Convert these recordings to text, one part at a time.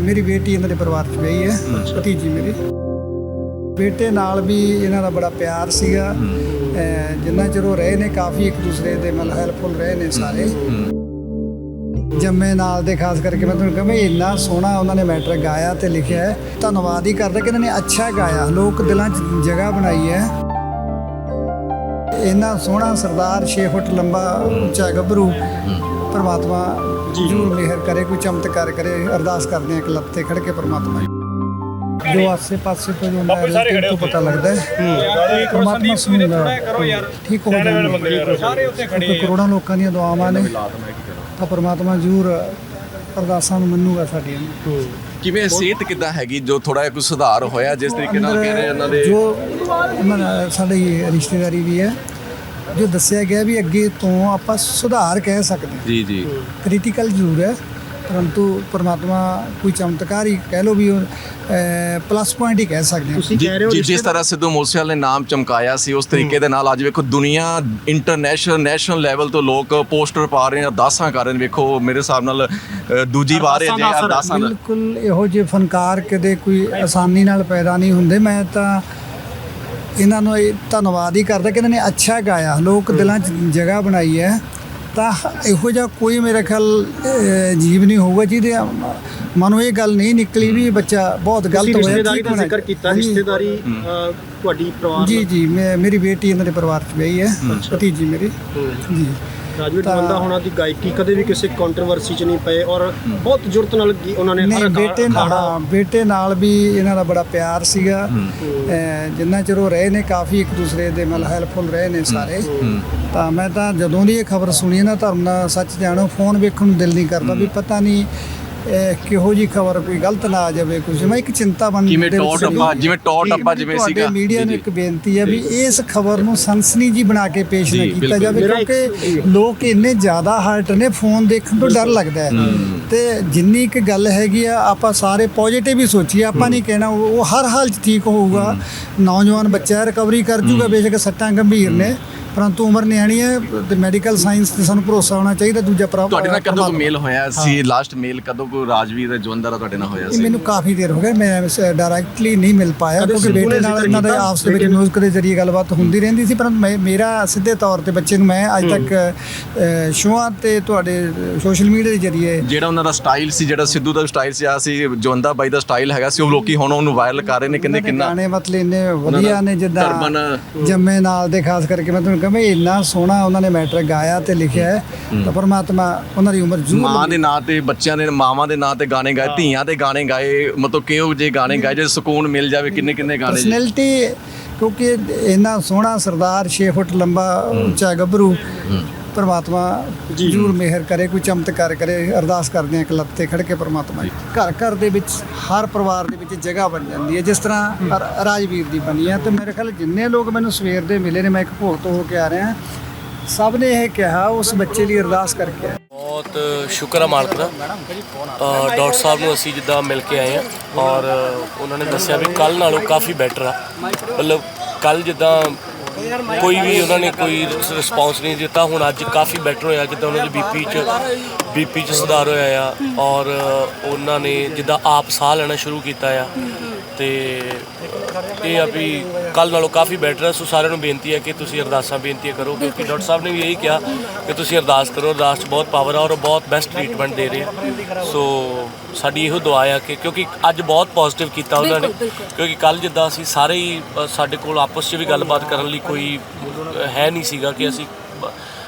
ਮੇਰੀ ਬੇਟੀ ਇਹਨਾਂ ਦੇ ਪਰਿਵਾਰ 'ਚ ਗਈ ਹੈ ਭਤੀਜੀ ਮੇਰੀ। ਬੇਟੇ ਨਾਲ ਵੀ ਇਹਨਾਂ ਦਾ ਬੜਾ ਪਿਆਰ ਸੀਗਾ। ਜਿੰਨਾ ਚਿਰ ਉਹ ਰਹੇ ਨੇ ਕਾਫੀ ਇੱਕ ਦੂਸਰੇ ਦੇ ਮਤਲਬ ਹੈਲਪਫੁਲ ਰਹੇ ਨੇ ਸਾਰੇ। ਜੰਮੇ ਨਾਲ ਦੇ ਖਾਸ ਕਰਕੇ ਮੈਂ ਤੁਹਾਨੂੰ ਕਹਾਂ ਵੀ ਇੰਨਾ ਸੋਹਣਾ ਉਹਨਾਂ ਨੇ ਮੈਟਰ ਗਾਇਆ ਤੇ ਲਿਖਿਆ ਹੈ। ਧੰਨਵਾਦ ਹੀ ਕਰਦਾ ਕਿ ਇਹਨਾਂ ਨੇ ਅੱਛਾ ਗਾਇਆ। ਲੋਕ ਦਿਲਾਂ 'ਚ ਜਗ੍ਹਾ ਬਣਾਈ ਹੈ। ਇੰਨਾ ਸੋਹਣਾ ਸਰਦਾਰ 6 ਫੁੱਟ ਲੰਬਾ ਉੱਚਾ ਗੱਭਰੂ ਪਰਮਾਤਮਾ ਜਰੂਰ ਮਿਹਰ ਕਰੇ ਕੋਈ ਚਮਤਕਾਰ ਕਰੇ। ਅਰਦਾਸ ਕਰਦੇ ਆ ਇੱਕ ਤੇ ਖੜ ਕੇ ਪਰਮਾਤਮਾ ਜੋ। ਆਸੇ ਪਾਸੇ ਤੋਂ ਜੋ ਮੈਂ ਤੋਂ ਪਤਾ ਲੱਗਦਾ ਹੈ। ਪਰਮਾਤਮਾ ਸੁਣਦਾ ਠੀਕ ਹੋ ਜਾਣਗੇ ਸਾਰੇ ਉੱਥੇ ਖੜੇ ਕਰੋੜਾਂ ਲੋਕਾਂ ਦੀਆਂ ਦੁਆਵਾਂ ਨੇ। ਤਾਂ ਪਰਮਾਤਮਾ ਜਰੂਰ ਅਰਦਾਸਾਂ ਨੂੰ ਮੰਨੂਗਾ ਸਾਡੀਆਂ ਨੂੰ। ਕਿਵੇਂ ਸਿਹਤ ਕਿਦਾਂ ਹੈਗੀ? ਜੋ ਥੋੜਾ ਜਿਹਾ ਕੁਝ ਸੁਧਾਰ ਹੋਇਆ ਜਿਸ ਤਰੀਕੇ ਨਾਲ ਕਹਿ ਰਹੇ ਇਹਨਾਂ ਦੇ ਜੋ ਸਾਡੀ ਰਿਸ਼ਤੇਦਾਰੀ ਵੀ ਹੈ। ਜੋ ਦੱਸਿਆ ਗਿਆ ਵੀ ਅੱਗੇ ਤੋਂ ਆਪਾਂ ਸੁਧਾਰ ਕਹਿ ਸਕਦੇ ਹਾਂ। ਜੀ ਜੀ। ਕ੍ਰਿਟੀਕਲ ਜ਼ਰੂਰ ਹੈ ਪਰੰਤੂ ਪਰਮਾਤਮਾ ਕੋਈ ਚਮਤਕਾਰ ਹੀ ਕਹਿ ਲੋ ਵੀ ਪਲੱਸ ਪੁਆਇੰਟ ਹੀ ਕਹਿ ਸਕਦੇ ਹਾਂ। ਤੁਸੀਂ ਕਹਿ ਰਹੇ ਹੋ ਜੀ- ਜਿਸ ਤਰ੍ਹਾਂ ਸਿੱਧੂ ਮੂਸੇਵਾਲ ਨੇ ਨਾਮ ਚਮਕਾਇਆ ਸੀ ਉਸ ਤਰੀਕੇ ਦੇ ਨਾਲ ਅੱਜ ਵੇਖੋ ਦੁਨੀਆ ਇੰਟਰਨੈਸ਼ਨਲ ਨੈਸ਼ਨਲ ਲੈਵਲ ਤੋਂ ਲੋਕ ਪੋਸਟਰ ਪਾ ਰਹੇ ਨੇ ਅਰਦਾਸਾਂ ਕਰ ਰਹੇ ਨੇ। ਵੇਖੋ ਮੇਰੇ ਹਿਸਾਬ ਨਾਲ ਦੂਜੀ ਵਾਰ ਇਹ ਜੇ ਅਰਦਾਸਾਂ ਬਿਲਕੁਲ ਇਹੋ ਜਿਹੇ ਫਨਕਾਰ ਕਦੇ ਕੋਈ ਆਸਾਨੀ ਨਾਲ ਪੈਦਾ ਨਹੀਂ ਹੁੰਦੇ। ਮੈਂ ਤਾਂ ਇਹਨਾਂ ਨੂੰ ਇਹ ਧੰਨਵਾਦ ਹੀ ਕਰਦਾ ਕਿ ਇਹਨਾਂ ਨੇ ਅੱਛਾ ਗਾਇਆ। ਲੋਕ ਦਿਲਾਂ 'ਚ ਜਗ੍ਹਾ ਬਣਾਈ ਹੈ। ਤਾਂ ਇਹੋ ਜਿਹਾ ਕੋਈ ਮੇਰੇ ਖਿਆਲ ਜੀਵ ਨਹੀਂ ਹੋਊਗਾ ਜਿਹਦੇ ਮਨੋਂ ਇਹ ਗੱਲ ਨਹੀਂ ਨਿਕਲੀ ਵੀ ਬੱਚਾ ਬਹੁਤ ਗਲਤ ਹੋਇਆ ਰਿਸ਼ਤੇਦਾਰੀ ਦਾ ਜ਼ਿਕਰ ਕੀਤਾ। ਰਿਸ਼ਤੇਦਾਰੀ ਤੁਹਾਡੀ ਪਰਿਵਾਰ ਜੀ ਜੀ ਮੇਰੀ ਬੇਟੀ ਇਹਨਾਂ ਦੇ ਪਰਿਵਾਰ 'ਚ ਗਈ ਹੈ ਭਤੀਜੀ ਮੇਰੀ। ਜੀ। ਰਾਜਵੀਰ ਜਵੰਦਾ ਹੋਣਾ ਦੀ ਗਾਇਕੀ ਕਦੇ ਵੀ ਕਿਸੇ ਕੰਟਰੋਵਰਸੀ 'ਚ ਨਹੀਂ ਪਏ ਔਰ ਬਹੁਤ ਜੁਰਤ ਨਾਲ ਗੀ- ਉਹਨਾਂ ਨੇ ਨਹੀਂ ਹਰ ਬੇਟੇ ਨਾਲ ਅਖਾੜਾ- ਹਾਂ, ਬੇਟੇ ਨਾਲ ਵੀ ਇਹਨਾਂ ਦਾ ਬੜਾ ਪਿਆਰ ਸੀਗਾ। ਅਹ ਜਿੰਨਾ ਚਿਰ ਉਹ ਰਹੇ ਨੇ ਕਾਫੀ ਇੱਕ ਦੂਸਰੇ ਦੇ ਮਤਲਬ ਹੈਲਪਫੁਲ ਰਹੇ ਨੇ ਸਾਰੇ। ਤਾਂ ਮੈਂ ਤਾਂ ਜਦੋਂ ਦੀ ਇਹ ਖਬਰ ਸੁਣੀ ਨਾ ਧਰਮ ਦਾ ਸੱਚ ਜਾਣੋ ਫੋਨ ਵੇਖਣ ਨੂੰ ਦਿਲ ਨਹੀਂ ਕਰਦਾ ਵੀ ਪਤਾ ਨਹੀਂ ਇਹ ਕਿਹੋ ਜੀ ਖਬਰ ਕੋਈ ਗਲਤ ਨਾ ਆ ਜਾਵੇ ਕੁਝ ਮੈਂ ਇੱਕ ਚਿੰਤਾ ਬਣ ਟੌਰ ਸੀਗੀ। ਟੱਪਾ ਜਿਵੇਂ ਟੌਰ ਟੱਪਾ ਜਿਵੇਂ ਤੁਹਾਡੇ ਸੀਗਾ। ਮੀਡੀਆ ਨੂੰ ਇੱਕ ਬੇਨਤੀ ਹੈ ਵੀ ਇਸ ਖਬਰ ਨੂੰ ਸਨਸਨੀ ਜੀ ਬਣਾ ਕੇ ਪੇਸ਼ ਨਾ ਕੀਤਾ। ਜਾਵੇ ਕਿਉਂਕਿ ਲੋਕ ਇੰਨੇ ਜ਼ਿਆਦਾ ਹਰਟ ਨੇ ਫੋਨ ਦੇਖਣ ਤੋਂ ਡਰ ਲੱਗਦਾ ਹੈ। ਤੇ ਜਿੰਨੀ ਇੱਕ ਗੱਲ ਹੈਗੀ ਆ ਆਪਾਂ ਸਾਰੇ ਪੋਜ਼ਿਟਿਵ ਹੀ ਸੋਚੀਏ। ਆਪਾਂ ਨਹੀਂ ਕਹਿਣਾ ਉਹ ਉਹ ਹਰ ਹਾਲ 'ਚ ਠੀਕ ਹੋਊਗਾ। ਨੌਜਵਾਨ ਬੱਚਾ ਰਿਕਵਰੀ ਕਰ ਜੂਗਾ ਬੇਸ਼ੱਕ ਸੱਟਾਂ ਗੰਭੀਰ ਨੇ। ਪਰੰਤੂ ਉਮਰ ਨਿਆਣੀ ਹੈ ਤੇ ਮੈਡੀਕਲ ਸਾਇੰਸ ਤੇ ਸਾਨੂੰ ਭਰੋਸਾ ਹੋਣਾ ਚਾਹੀਦਾ ਦੂਜਾ ਪ੍ਰਾ- ਤੁਹਾਡੇ ਨਾਲ ਕਦੋਂ ਕੋ। ਮੇਲ ਹੋਇਆ ਸੀ? ਲਾਸਟ ਮੇਲ ਕਦੋਂ ਕੋ ਰਾਜਵੀਰ ਜਵੰਦਾ ਦਾ ਤੁਹਾਡੇ ਨਾਲ ਹੋਇਆ ਇਹ ਸੀ? ਮੈਨੂੰ ਕਾਫੀ ਦੇਰ ਹੋ ਗਈ ਮੈਂ ਡਾਇਰੈਕਟਲੀ ਨਹੀਂ ਮਿਲ ਪਾਇਆ ਕਿਉਂਕਿ ਬੇਟੇ ਨਾਲ ਇਹਨਾਂ ਦੇ ਆਪਸ ਦੇ ਵਿੱਚ ਮਿਊਜ਼ਿਕ ਦੇ ਜ਼ਰੀਏ ਗੱਲਬਾਤ ਹੁੰਦੀ ਰਹਿੰਦੀ ਸੀ ਪਰ ਮੈਂ ਮੇਰਾ ਸਿੱਧੇ ਤੌਰ ਤੇ ਬੱਚੇ ਨੂੰ ਮੈਂ ਅੱਜ ਤੱਕ ਸ਼ੋਆਂ ਤੇ ਤੁਹਾਡੇ ਸੋਸ਼ਲ ਮੀਡੀਆ ਦੇ ਜ਼ਰੀਏ ਜਿਹੜਾ ਉਹਨਾਂ ਦਾ ਸਟਾਈਲ ਸੀ ਜਿਹੜਾ ਸਿੱਧੂ ਦਾ ਸਟਾਈਲ ਸੀ ਆ ਸੀ ਜਵੰਦਾ ਬਾਈ ਦਾ ਸਟਾਈਲ ਹੈਗਾ ਸੀ ਉਹ ਲੋਕੀ ਹੁਣ ਉਹਨੂੰ ਵਾਇਰਲ ਕਰ ਰਹੇ ਨੇ ਕਿੰਨੇ ਕਿੰਨਾ ਗਾਣੇ ਮਤਲਬ ਇੰਨੇ ਵਧੀਆ ਨੇ ਜਿੱਦਾਂ ਜੰਮੇ ਨਾਲ ਦੇ ਖਾਸ ਕਰਕੇ ਮੈਂ ਤੁਹਾਨੂੰ ਵੀ ਇੰਨਾ ਸੋਹਣਾ ਉਹਨਾਂ ਨੇ ਮੈਟਰ ਗਾਇਆ ਤੇ ਲਿਖਿਆ ਹੈ ਤਾਂ ਪਰਮਾਤਮਾ ਉਹਨਾਂ ਦੀ ਉਮਰ ਜ਼ਰੂਰ ਮਾਂ ਦੇ ਨਾਂ ਤੇ ਬੱਚਿਆਂ ਦੇ ਮਾਵਾਂ ਦੇ ਨਾਂ ਤੇ ਗਾਣੇ ਗਾਏ ਧੀਆਂ ਦੇ ਗਾਣੇ ਗਾਏ ਮਤਲਬ ਕਿਹੋ ਜੇ ਗਾਣੇ ਗਾਏ ਜੇ ਸਕੂਨ ਮਿਲ ਜਾਵੇ ਕਿੰਨੇ ਕਿੰਨੇ ਗਾਣੇ। ਪਰਸਨੈਲਿਟੀ ਕਿਉਂਕਿ ਇੰਨਾ ਸੋਹਣਾ ਸਰਦਾਰ 6 ਫੁੱਟ ਲੰਬਾ ਉੱਚਾ ਗੱਭਰੂ ਪਰਮਾਤਮਾ ਜਰੂਰ ਮਿਹਰ ਕਰੇ ਕੋਈ ਚਮਤਕਾਰ ਕਰੇ ਅਰਦਾਸ ਕਰਦੇ ਆ ਇੱਕ ਲੱਤ ਤੇ ਖੜ ਕੇ ਪਰਮਾਤਮਾ ਘਰ ਘਰ ਦੇ ਵਿੱਚ ਹਰ ਪਰਿਵਾਰ ਦੇ ਵਿੱਚ ਜਗ੍ਹਾ ਬਣ ਜਾਂਦੀ ਹੈ ਜਿਸ ਤਰ੍ਹਾਂ ਰਾਜਵੀਰ ਦੀ ਬਣੀ ਹੈ। ਤੇ ਮੇਰੇ ਖਿਆਲ ਜਿੰਨੇ ਲੋਕ ਮੈਨੂੰ ਸਵੇਰ ਦੇ ਮਿਲੇ ਨੇ ਮੈਂ ਇੱਕ ਭੋਗ ਤੋਂ ਹੋ ਕੇ ਆ ਰਿਹਾ ਸਭ ਨੇ ਇਹ ਕਿਹਾ ਉਸ ਬੱਚੇ ਲਈ ਅਰਦਾਸ ਕਰਕੇ। ਬਹੁਤ ਸ਼ੁਕਰ ਹੈ ਮਾਲਕ ਦਾ। ਡਾਕਟਰ ਸਾਹਿਬ ਨੂੰ ਅਸੀਂ ਜਿੱਦਾਂ ਮਿਲ ਕੇ ਆਏ ਆ ਔਰ ਉਹਨਾਂ ਨੇ ਦੱਸਿਆ ਵੀ ਕੱਲ ਨਾਲੋਂ ਕਾਫੀ ਬੈਟਰ ਆ। ਮਤਲਬ ਕੱਲ ਜਿੱਦਾਂ ਕੋਈ ਵੀ ਉਹਨਾਂ ਨੇ ਕੋਈ ਰਿਸਪੌਂਸ ਨਹੀਂ ਦਿੱਤਾ। ਹੁਣ ਅੱਜ ਕਾਫੀ ਬੈਟਰ ਹੋਇਆ, ਜਿੱਦਾਂ ਉਹਨਾਂ ਦੇ ਬੀਪੀ ਚ ਬੀਪੀ ਚ ਸੁਧਾਰ ਹੋਇਆ ਆ। ਔਰ ਉਹਨਾਂ ਨੇ ਜਿੱਦਾਂ ਆਪ ਸਾਹ ਲੈਣਾ ਸ਼ੁਰੂ ਕੀਤਾ ਆ। ਤੇ ਇਹ ਆ ਵੀ ਕੱਲ ਨਾਲੋਂ ਕਾਫੀ ਬੈਟਰ ਹੈ ਸੋ ਸਾਰਿਆਂ ਨੂੰ ਬੇਨਤੀ ਹੈ ਕਿ ਤੁਸੀਂ ਅਰਦਾਸਾਂ ਬੇਨਤੀਆਂ ਕਰੋ ਕਿਉਂਕਿ ਡਾਕਟਰ ਸਾਹਿਬ ਨੇ ਵੀ ਇਹੀ ਕਿਹਾ ਕਿ ਤੁਸੀਂ ਅਰਦਾਸ ਕਰੋ ਅਰਦਾਸ 'ਚ ਬਹੁਤ ਪਾਵਰ ਆ ਔਰ ਬਹੁਤ ਬੈਸਟ ਟ੍ਰੀਟਮੈਂਟ ਦੇ ਰਹੇ ਆ। ਸੋ ਸਾਡੀ ਇਹੋ ਦੁਆ ਆ ਕਿ ਕਿਉਂਕਿ ਅੱਜ ਬਹੁਤ ਪੋਜ਼ਿਟਿਵ ਕੀਤਾ ਉਹਨਾਂ ਨੇ ਕਿਉਂਕਿ ਕੱਲ ਜਿੱਦਾਂ ਅਸੀਂ ਸਾਰੇ ਹੀ ਸਾਡੇ ਕੋਲ ਆਪਸ 'ਚ ਵੀ ਗੱਲਬਾਤ ਕਰਨ ਲਈ ਕੋਈ ਹੈ ਨਹੀਂ ਸੀਗਾ ਕਿ ਅਸੀਂ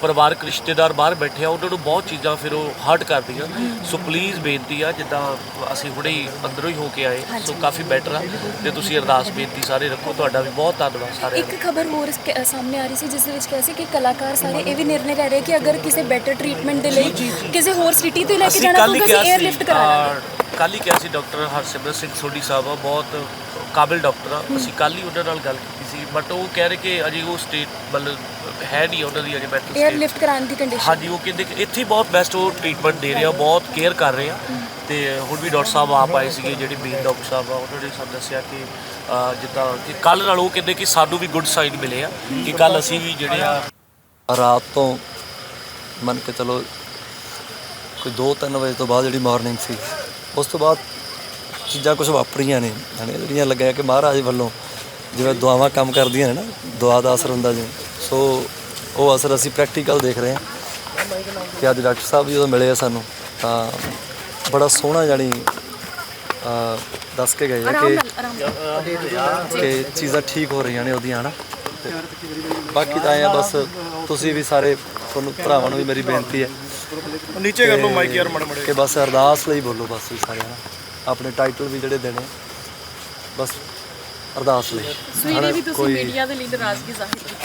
ਪਰਿਵਾਰਕ ਰਿਸ਼ਤੇਦਾਰ ਬਾਹਰ ਬੈਠੇ ਆ ਉਹਨਾਂ ਨੂੰ ਬਹੁਤ ਚੀਜ਼ਾਂ ਫਿਰ ਉਹ ਹਰਟ ਕਰਦੀਆਂ। ਸੋ ਪਲੀਜ਼ ਬੇਨਤੀ ਆ ਜਿੱਦਾਂ ਅਸੀਂ ਹੁਣੇ ਹੀ ਅੰਦਰੋਂ ਹੀ ਹੋ ਕੇ ਆਏ ਸੋ ਕਾਫੀ ਬੈਟਰ ਆ। ਤੇ ਤੁਸੀਂ ਅਰਦਾਸ ਬੇਨਤੀ ਸਾਰੇ ਰੱਖੋ ਤੁਹਾਡਾ ਵੀ ਬਹੁਤ ਧੰਨਵਾਦ ਸਾਰਿਆਂ ਦਾ। ਇੱਕ ਖਬਰ ਹੋਰ ਸਾਹਮਣੇ ਆ ਰਹੀ ਸੀ ਜਿਸ ਦੇ ਵਿੱਚ ਕਿਹਾ ਸੀ ਕਿ ਕਲਾਕਾਰ ਸਾਰੇ ਇਹ ਵੀ ਨਿਰਣੇ ਲੈ ਰਹੇ ਕਿ ਅਗਰ ਕਿਸੇ ਬੈਟਰ ਟ੍ਰੀਟਮੈਂਟ ਦੇ ਲਈ ਕਿਸੇ ਹੋਰ ਸਿਟੀ ਤੇ ਲੈ ਕੇ ਜਾਣਾ ਕੱਲ ਹੀ ਪਊਗਾ ਕਿਹਾ ਅਸੀਂ 에ਅਰਲਿਫਟ ਕਰਾਣਾ ਸੀ ਕੱਲ ਹੀ ਕਿਹਾ ਸੀ ਡਾਕਟਰ ਹਰਸਿਮਰਤ ਸਿੰਘ ਸੋਢੀ ਸਾਹਿਬ ਆ ਬਹੁਤ ਕਾਬਿਲ ਡਾਕਟਰ ਆ। ਅਸੀਂ ਕੱਲ ਹੀ ਉਹਨਾਂ ਨਾਲ ਗੱਲ ਕੀਤੀ ਸੀ ਬਟ ਉਹ ਕਹਿ ਰਹੇ ਕਿ ਅਜੇ ਉਹ ਸਟੇਟ ਮਤਲਬ ਹੈ ਨਹੀਂ ਉਹਨਾਂ ਦੀ ਅਜੇ ਮੈਂਟਲ ਸਟੇਟ 에ਅਰਲਿਫਟ ਕਰਾਉਣ ਦੀ ਕੰਡੀਸ਼ਨ ਹਾਂਜੀ ਉਹ ਕਹਿੰਦੇ ਕਿ ਇੱਥੇ ਹੀ ਬਹੁਤ ਬੈਸਟ ਉਹ ਟ੍ਰੀਟਮੈਂਟ ਦੇ ਰਹੇ ਆ ਬਹੁਤ ਕੇਅਰ ਕਰ ਰਹੇ ਆ। ਤੇ ਹੁਣ ਵੀ ਡਾਕਟਰ ਸਾਹਿਬ ਆਪ ਆਏ ਸੀਗੇ ਜਿਹੜੇ ਮੇਨ ਡਾਕਟਰ ਸਾਹਿਬ ਆ ਉਹਨਾਂ ਨੇ ਸਾਨੂੰ ਦੱਸਿਆ ਕਿ ਅਹ, ਜਿੱਦਾਂ ਕਿ ਕੱਲ ਨਾਲ ਉਹ ਕਹਿੰਦੇ ਕਿ ਸਾਨੂੰ ਵੀ ਗੁੱਡ ਸਾਈਨ ਮਿਲੇ ਆ ਕਿ ਕੱਲ ਅਸੀਂ ਵੀ ਜਿਹੜੇ ਆ ਰਾਤ ਤੋਂ ਮੰਨ ਕੇ ਚਲੋ ਕੋਈ 2-3 ਵਜੇ ਤੋਂ ਬਾਅਦ ਜਿਹੜੀ ਮਾਰਨਿੰਗ ਸੀ ਉਸ ਤੋਂ ਬਾਅਦ ਚੀਜ਼ਾਂ ਕੁਝ ਵਾਪਰੀਆਂ ਨੇ ਹਣੇ ਜਿਹੜੀਆਂ ਲੱਗਿਆ ਕਿ ਮਹਾਰਾਜ ਵੱਲੋਂ ਜਿਵੇਂ ਦੁਆਵਾਂ ਕੰਮ ਕਰਦੀਆਂ ਨੇ ਨਾ ਦੁਆ ਦਾ ਅਸਰ ਹੁੰਦਾ ਜਿਵੇਂ। ਸੋ ਉਹ ਅਸਰ ਅਸੀਂ ਪ੍ਰੈਕਟੀਕਲ ਦੇਖ ਰਹੇ ਹਾਂ ਕਿ ਅੱਜ ਡਾਕਟਰ ਸਾਹਿਬ ਜਦੋਂ ਮਿਲੇ ਆ ਸਾਨੂੰ ਤਾਂ ਬੜਾ ਸੋਹਣਾ ਜਾਣੀ ਅ, ਦੱਸ ਕੇ ਗਏ ਆ ਕਿ ਕਿ ਚੀਜ਼ਾਂ ਠੀਕ ਹੋ ਰਹੀਆਂ ਨੇ ਉਹਦੀਆਂ ਹਨਾ? ਤੇ ਬਾਕੀ ਤਾਂ ਐਂ ਆ ਬਸ ਤੁਸੀਂ ਵੀ ਸਾਰੇ ਤੁਹਾਨੂੰ ਭਰਾਵਾਂ ਨੂੰ ਵੀ ਮੇਰੀ ਬੇਨਤੀ ਹੈ ਨੀਚੇ ਕਰ ਲਓ ਮਾਈਕ ਯਾਰ ਮੜੇ ਕਿ ਬਸ ਅਰਦਾਸ ਲਈ ਬੋਲੋ ਬਸ ਵੀ ਸਾਰੇ ਹਨਾ? ਆਪਣੇ ਟਾਈਟਲ ਵੀ ਜਿਹੜੇ ਦੇਣੇ ਬਸ ਅਰਦਾਸ ਲਈ ਸਵੇਰੇ ਵੀ ਤੁਸੀਂ ਮੀਡੀਆ ਦੇ ਲਈ ਨਾਰਾਜ਼ਗੀ ਜ਼ਾਹਿਰ ਕੀਤੀ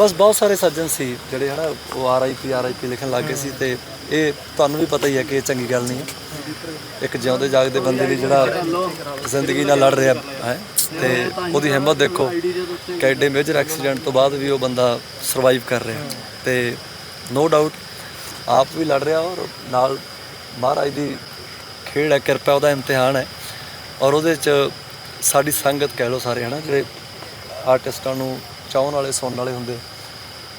ਬਸ ਬਹੁਤ ਸਾਰੇ ਸੱਜਣ ਸੀ ਜਿਹੜੇ ਹਨਾ, ਉਹ ਆਰਆਈਪੀ ਆਰਆਈਪੀ ਲਿਖਣ ਲੱਗ ਗਏ ਸੀ ਤੇ ਇਹ ਤੁਹਾਨੂੰ ਵੀ ਪਤਾ ਹੀ ਹੈ ਕਿ ਇਹ ਚੰਗੀ ਗੱਲ ਨਹੀਂ ਹੈ। ਇੱਕ ਜਿਉਂਦੇ ਜਾਗਦੇ ਬੰਦੇ ਲਈ ਜਿਹੜਾ ਜ਼ਿੰਦਗੀ ਨਾਲ ਲੜ ਰਿਹਾ ਹੈ ਤੇ ਉਹਦੀ ਹਿੰਮਤ ਦੇਖੋ ਕਿ ਐਡੇ ਮੇਜਰ ਐਕਸੀਡੈਂਟ ਤੋਂ ਬਾਅਦ ਵੀ ਉਹ ਬੰਦਾ ਸਰਵਾਈਵ ਕਰ ਰਿਹਾ। ਤੇ ਨੋ ਡਾਊਟ ਆਪ ਵੀ ਲੜ ਰਿਹਾ ਔਰ ਨਾਲ ਮਹਾਰਾਜ ਦੀ ਖੇਡ ਹੈ, ਕਿਰਪਾ, ਉਹਦਾ ਇਮਤਿਹਾਨ ਹੈ। ਔਰ ਉਹਦੇ ਚ ਸਾਡੀ ਸੰਗਤ ਕਹਿ ਲਓ ਸਾਰੇ ਹਨਾ, ਜਿਹੜੇ ਆਰਟਿਸਟਾਂ ਨੂੰ ਚਾਹਣ ਵਾਲੇ, ਸੁਣਨ ਵਾਲੇ ਹੁੰਦੇ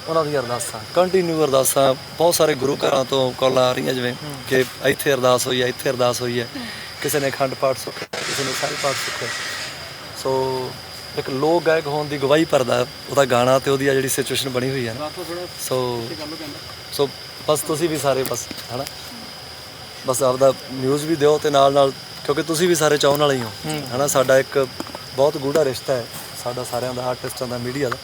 ਉਹਨਾਂ ਦੀ ਅਰਦਾਸਾਂ। ਕੰਟੀਨਿਊ ਅਰਦਾਸਾਂ ਬਹੁਤ ਸਾਰੇ ਗੁਰੂ ਘਰਾਂ ਤੋਂ ਕਾਲਾਂ ਆ ਰਹੀਆਂ ਜਿਵੇਂ ਕਿ ਇੱਥੇ ਅਰਦਾਸ ਹੋਈ ਹੈ ਇੱਥੇ ਅਰਦਾਸ ਹੋਈ ਹੈ। ਕਿਸੇ ਨੇ ਅਖੰਡ ਪਾਠ ਸੁੱਖਿਆ ਕਿਸੇ ਨੇ ਸਾਹਿਬ ਪਾਠ ਸੁੱਖਿਆ ਸੋ ਇੱਕ ਲੋਕ ਗਾਇਕ ਹੋਣ ਦੀ ਗਵਾਹੀ ਭਰਦਾ ਉਹਦਾ ਗਾਣਾ ਤੇ ਉਹਦੀ ਆ ਜਿਹੜੀ ਸਿਚੁਏਸ਼ਨ ਬਣੀ ਹੋਈ ਹੈ ਨਾ। ਸੋ ਸੋ ਬਸ ਤੁਸੀਂ ਵੀ ਸਾਰੇ ਬਸ ਹਨਾ? ਬਸ ਆਪਦਾ ਨਿਊਜ਼ ਵੀ ਦਿਓ ਤੇ ਨਾਲ ਨਾਲ ਕਿਉਂਕਿ ਤੁਸੀਂ ਵੀ ਸਾਰੇ ਚਾਹਣ ਵਾਲੇ ਹੀ ਹੋ ਹਨਾ? ਸਾਡਾ ਇੱਕ ਬਹੁਤ ਗੂੜਾ ਰਿਸ਼ਤਾ ਹੈ ਸਾਡਾ ਸਾਰਿਆਂ ਦਾ ਆਰਟਿਸਟਾਂ ਦਾ ਮੀਡੀਆ ਦਾ।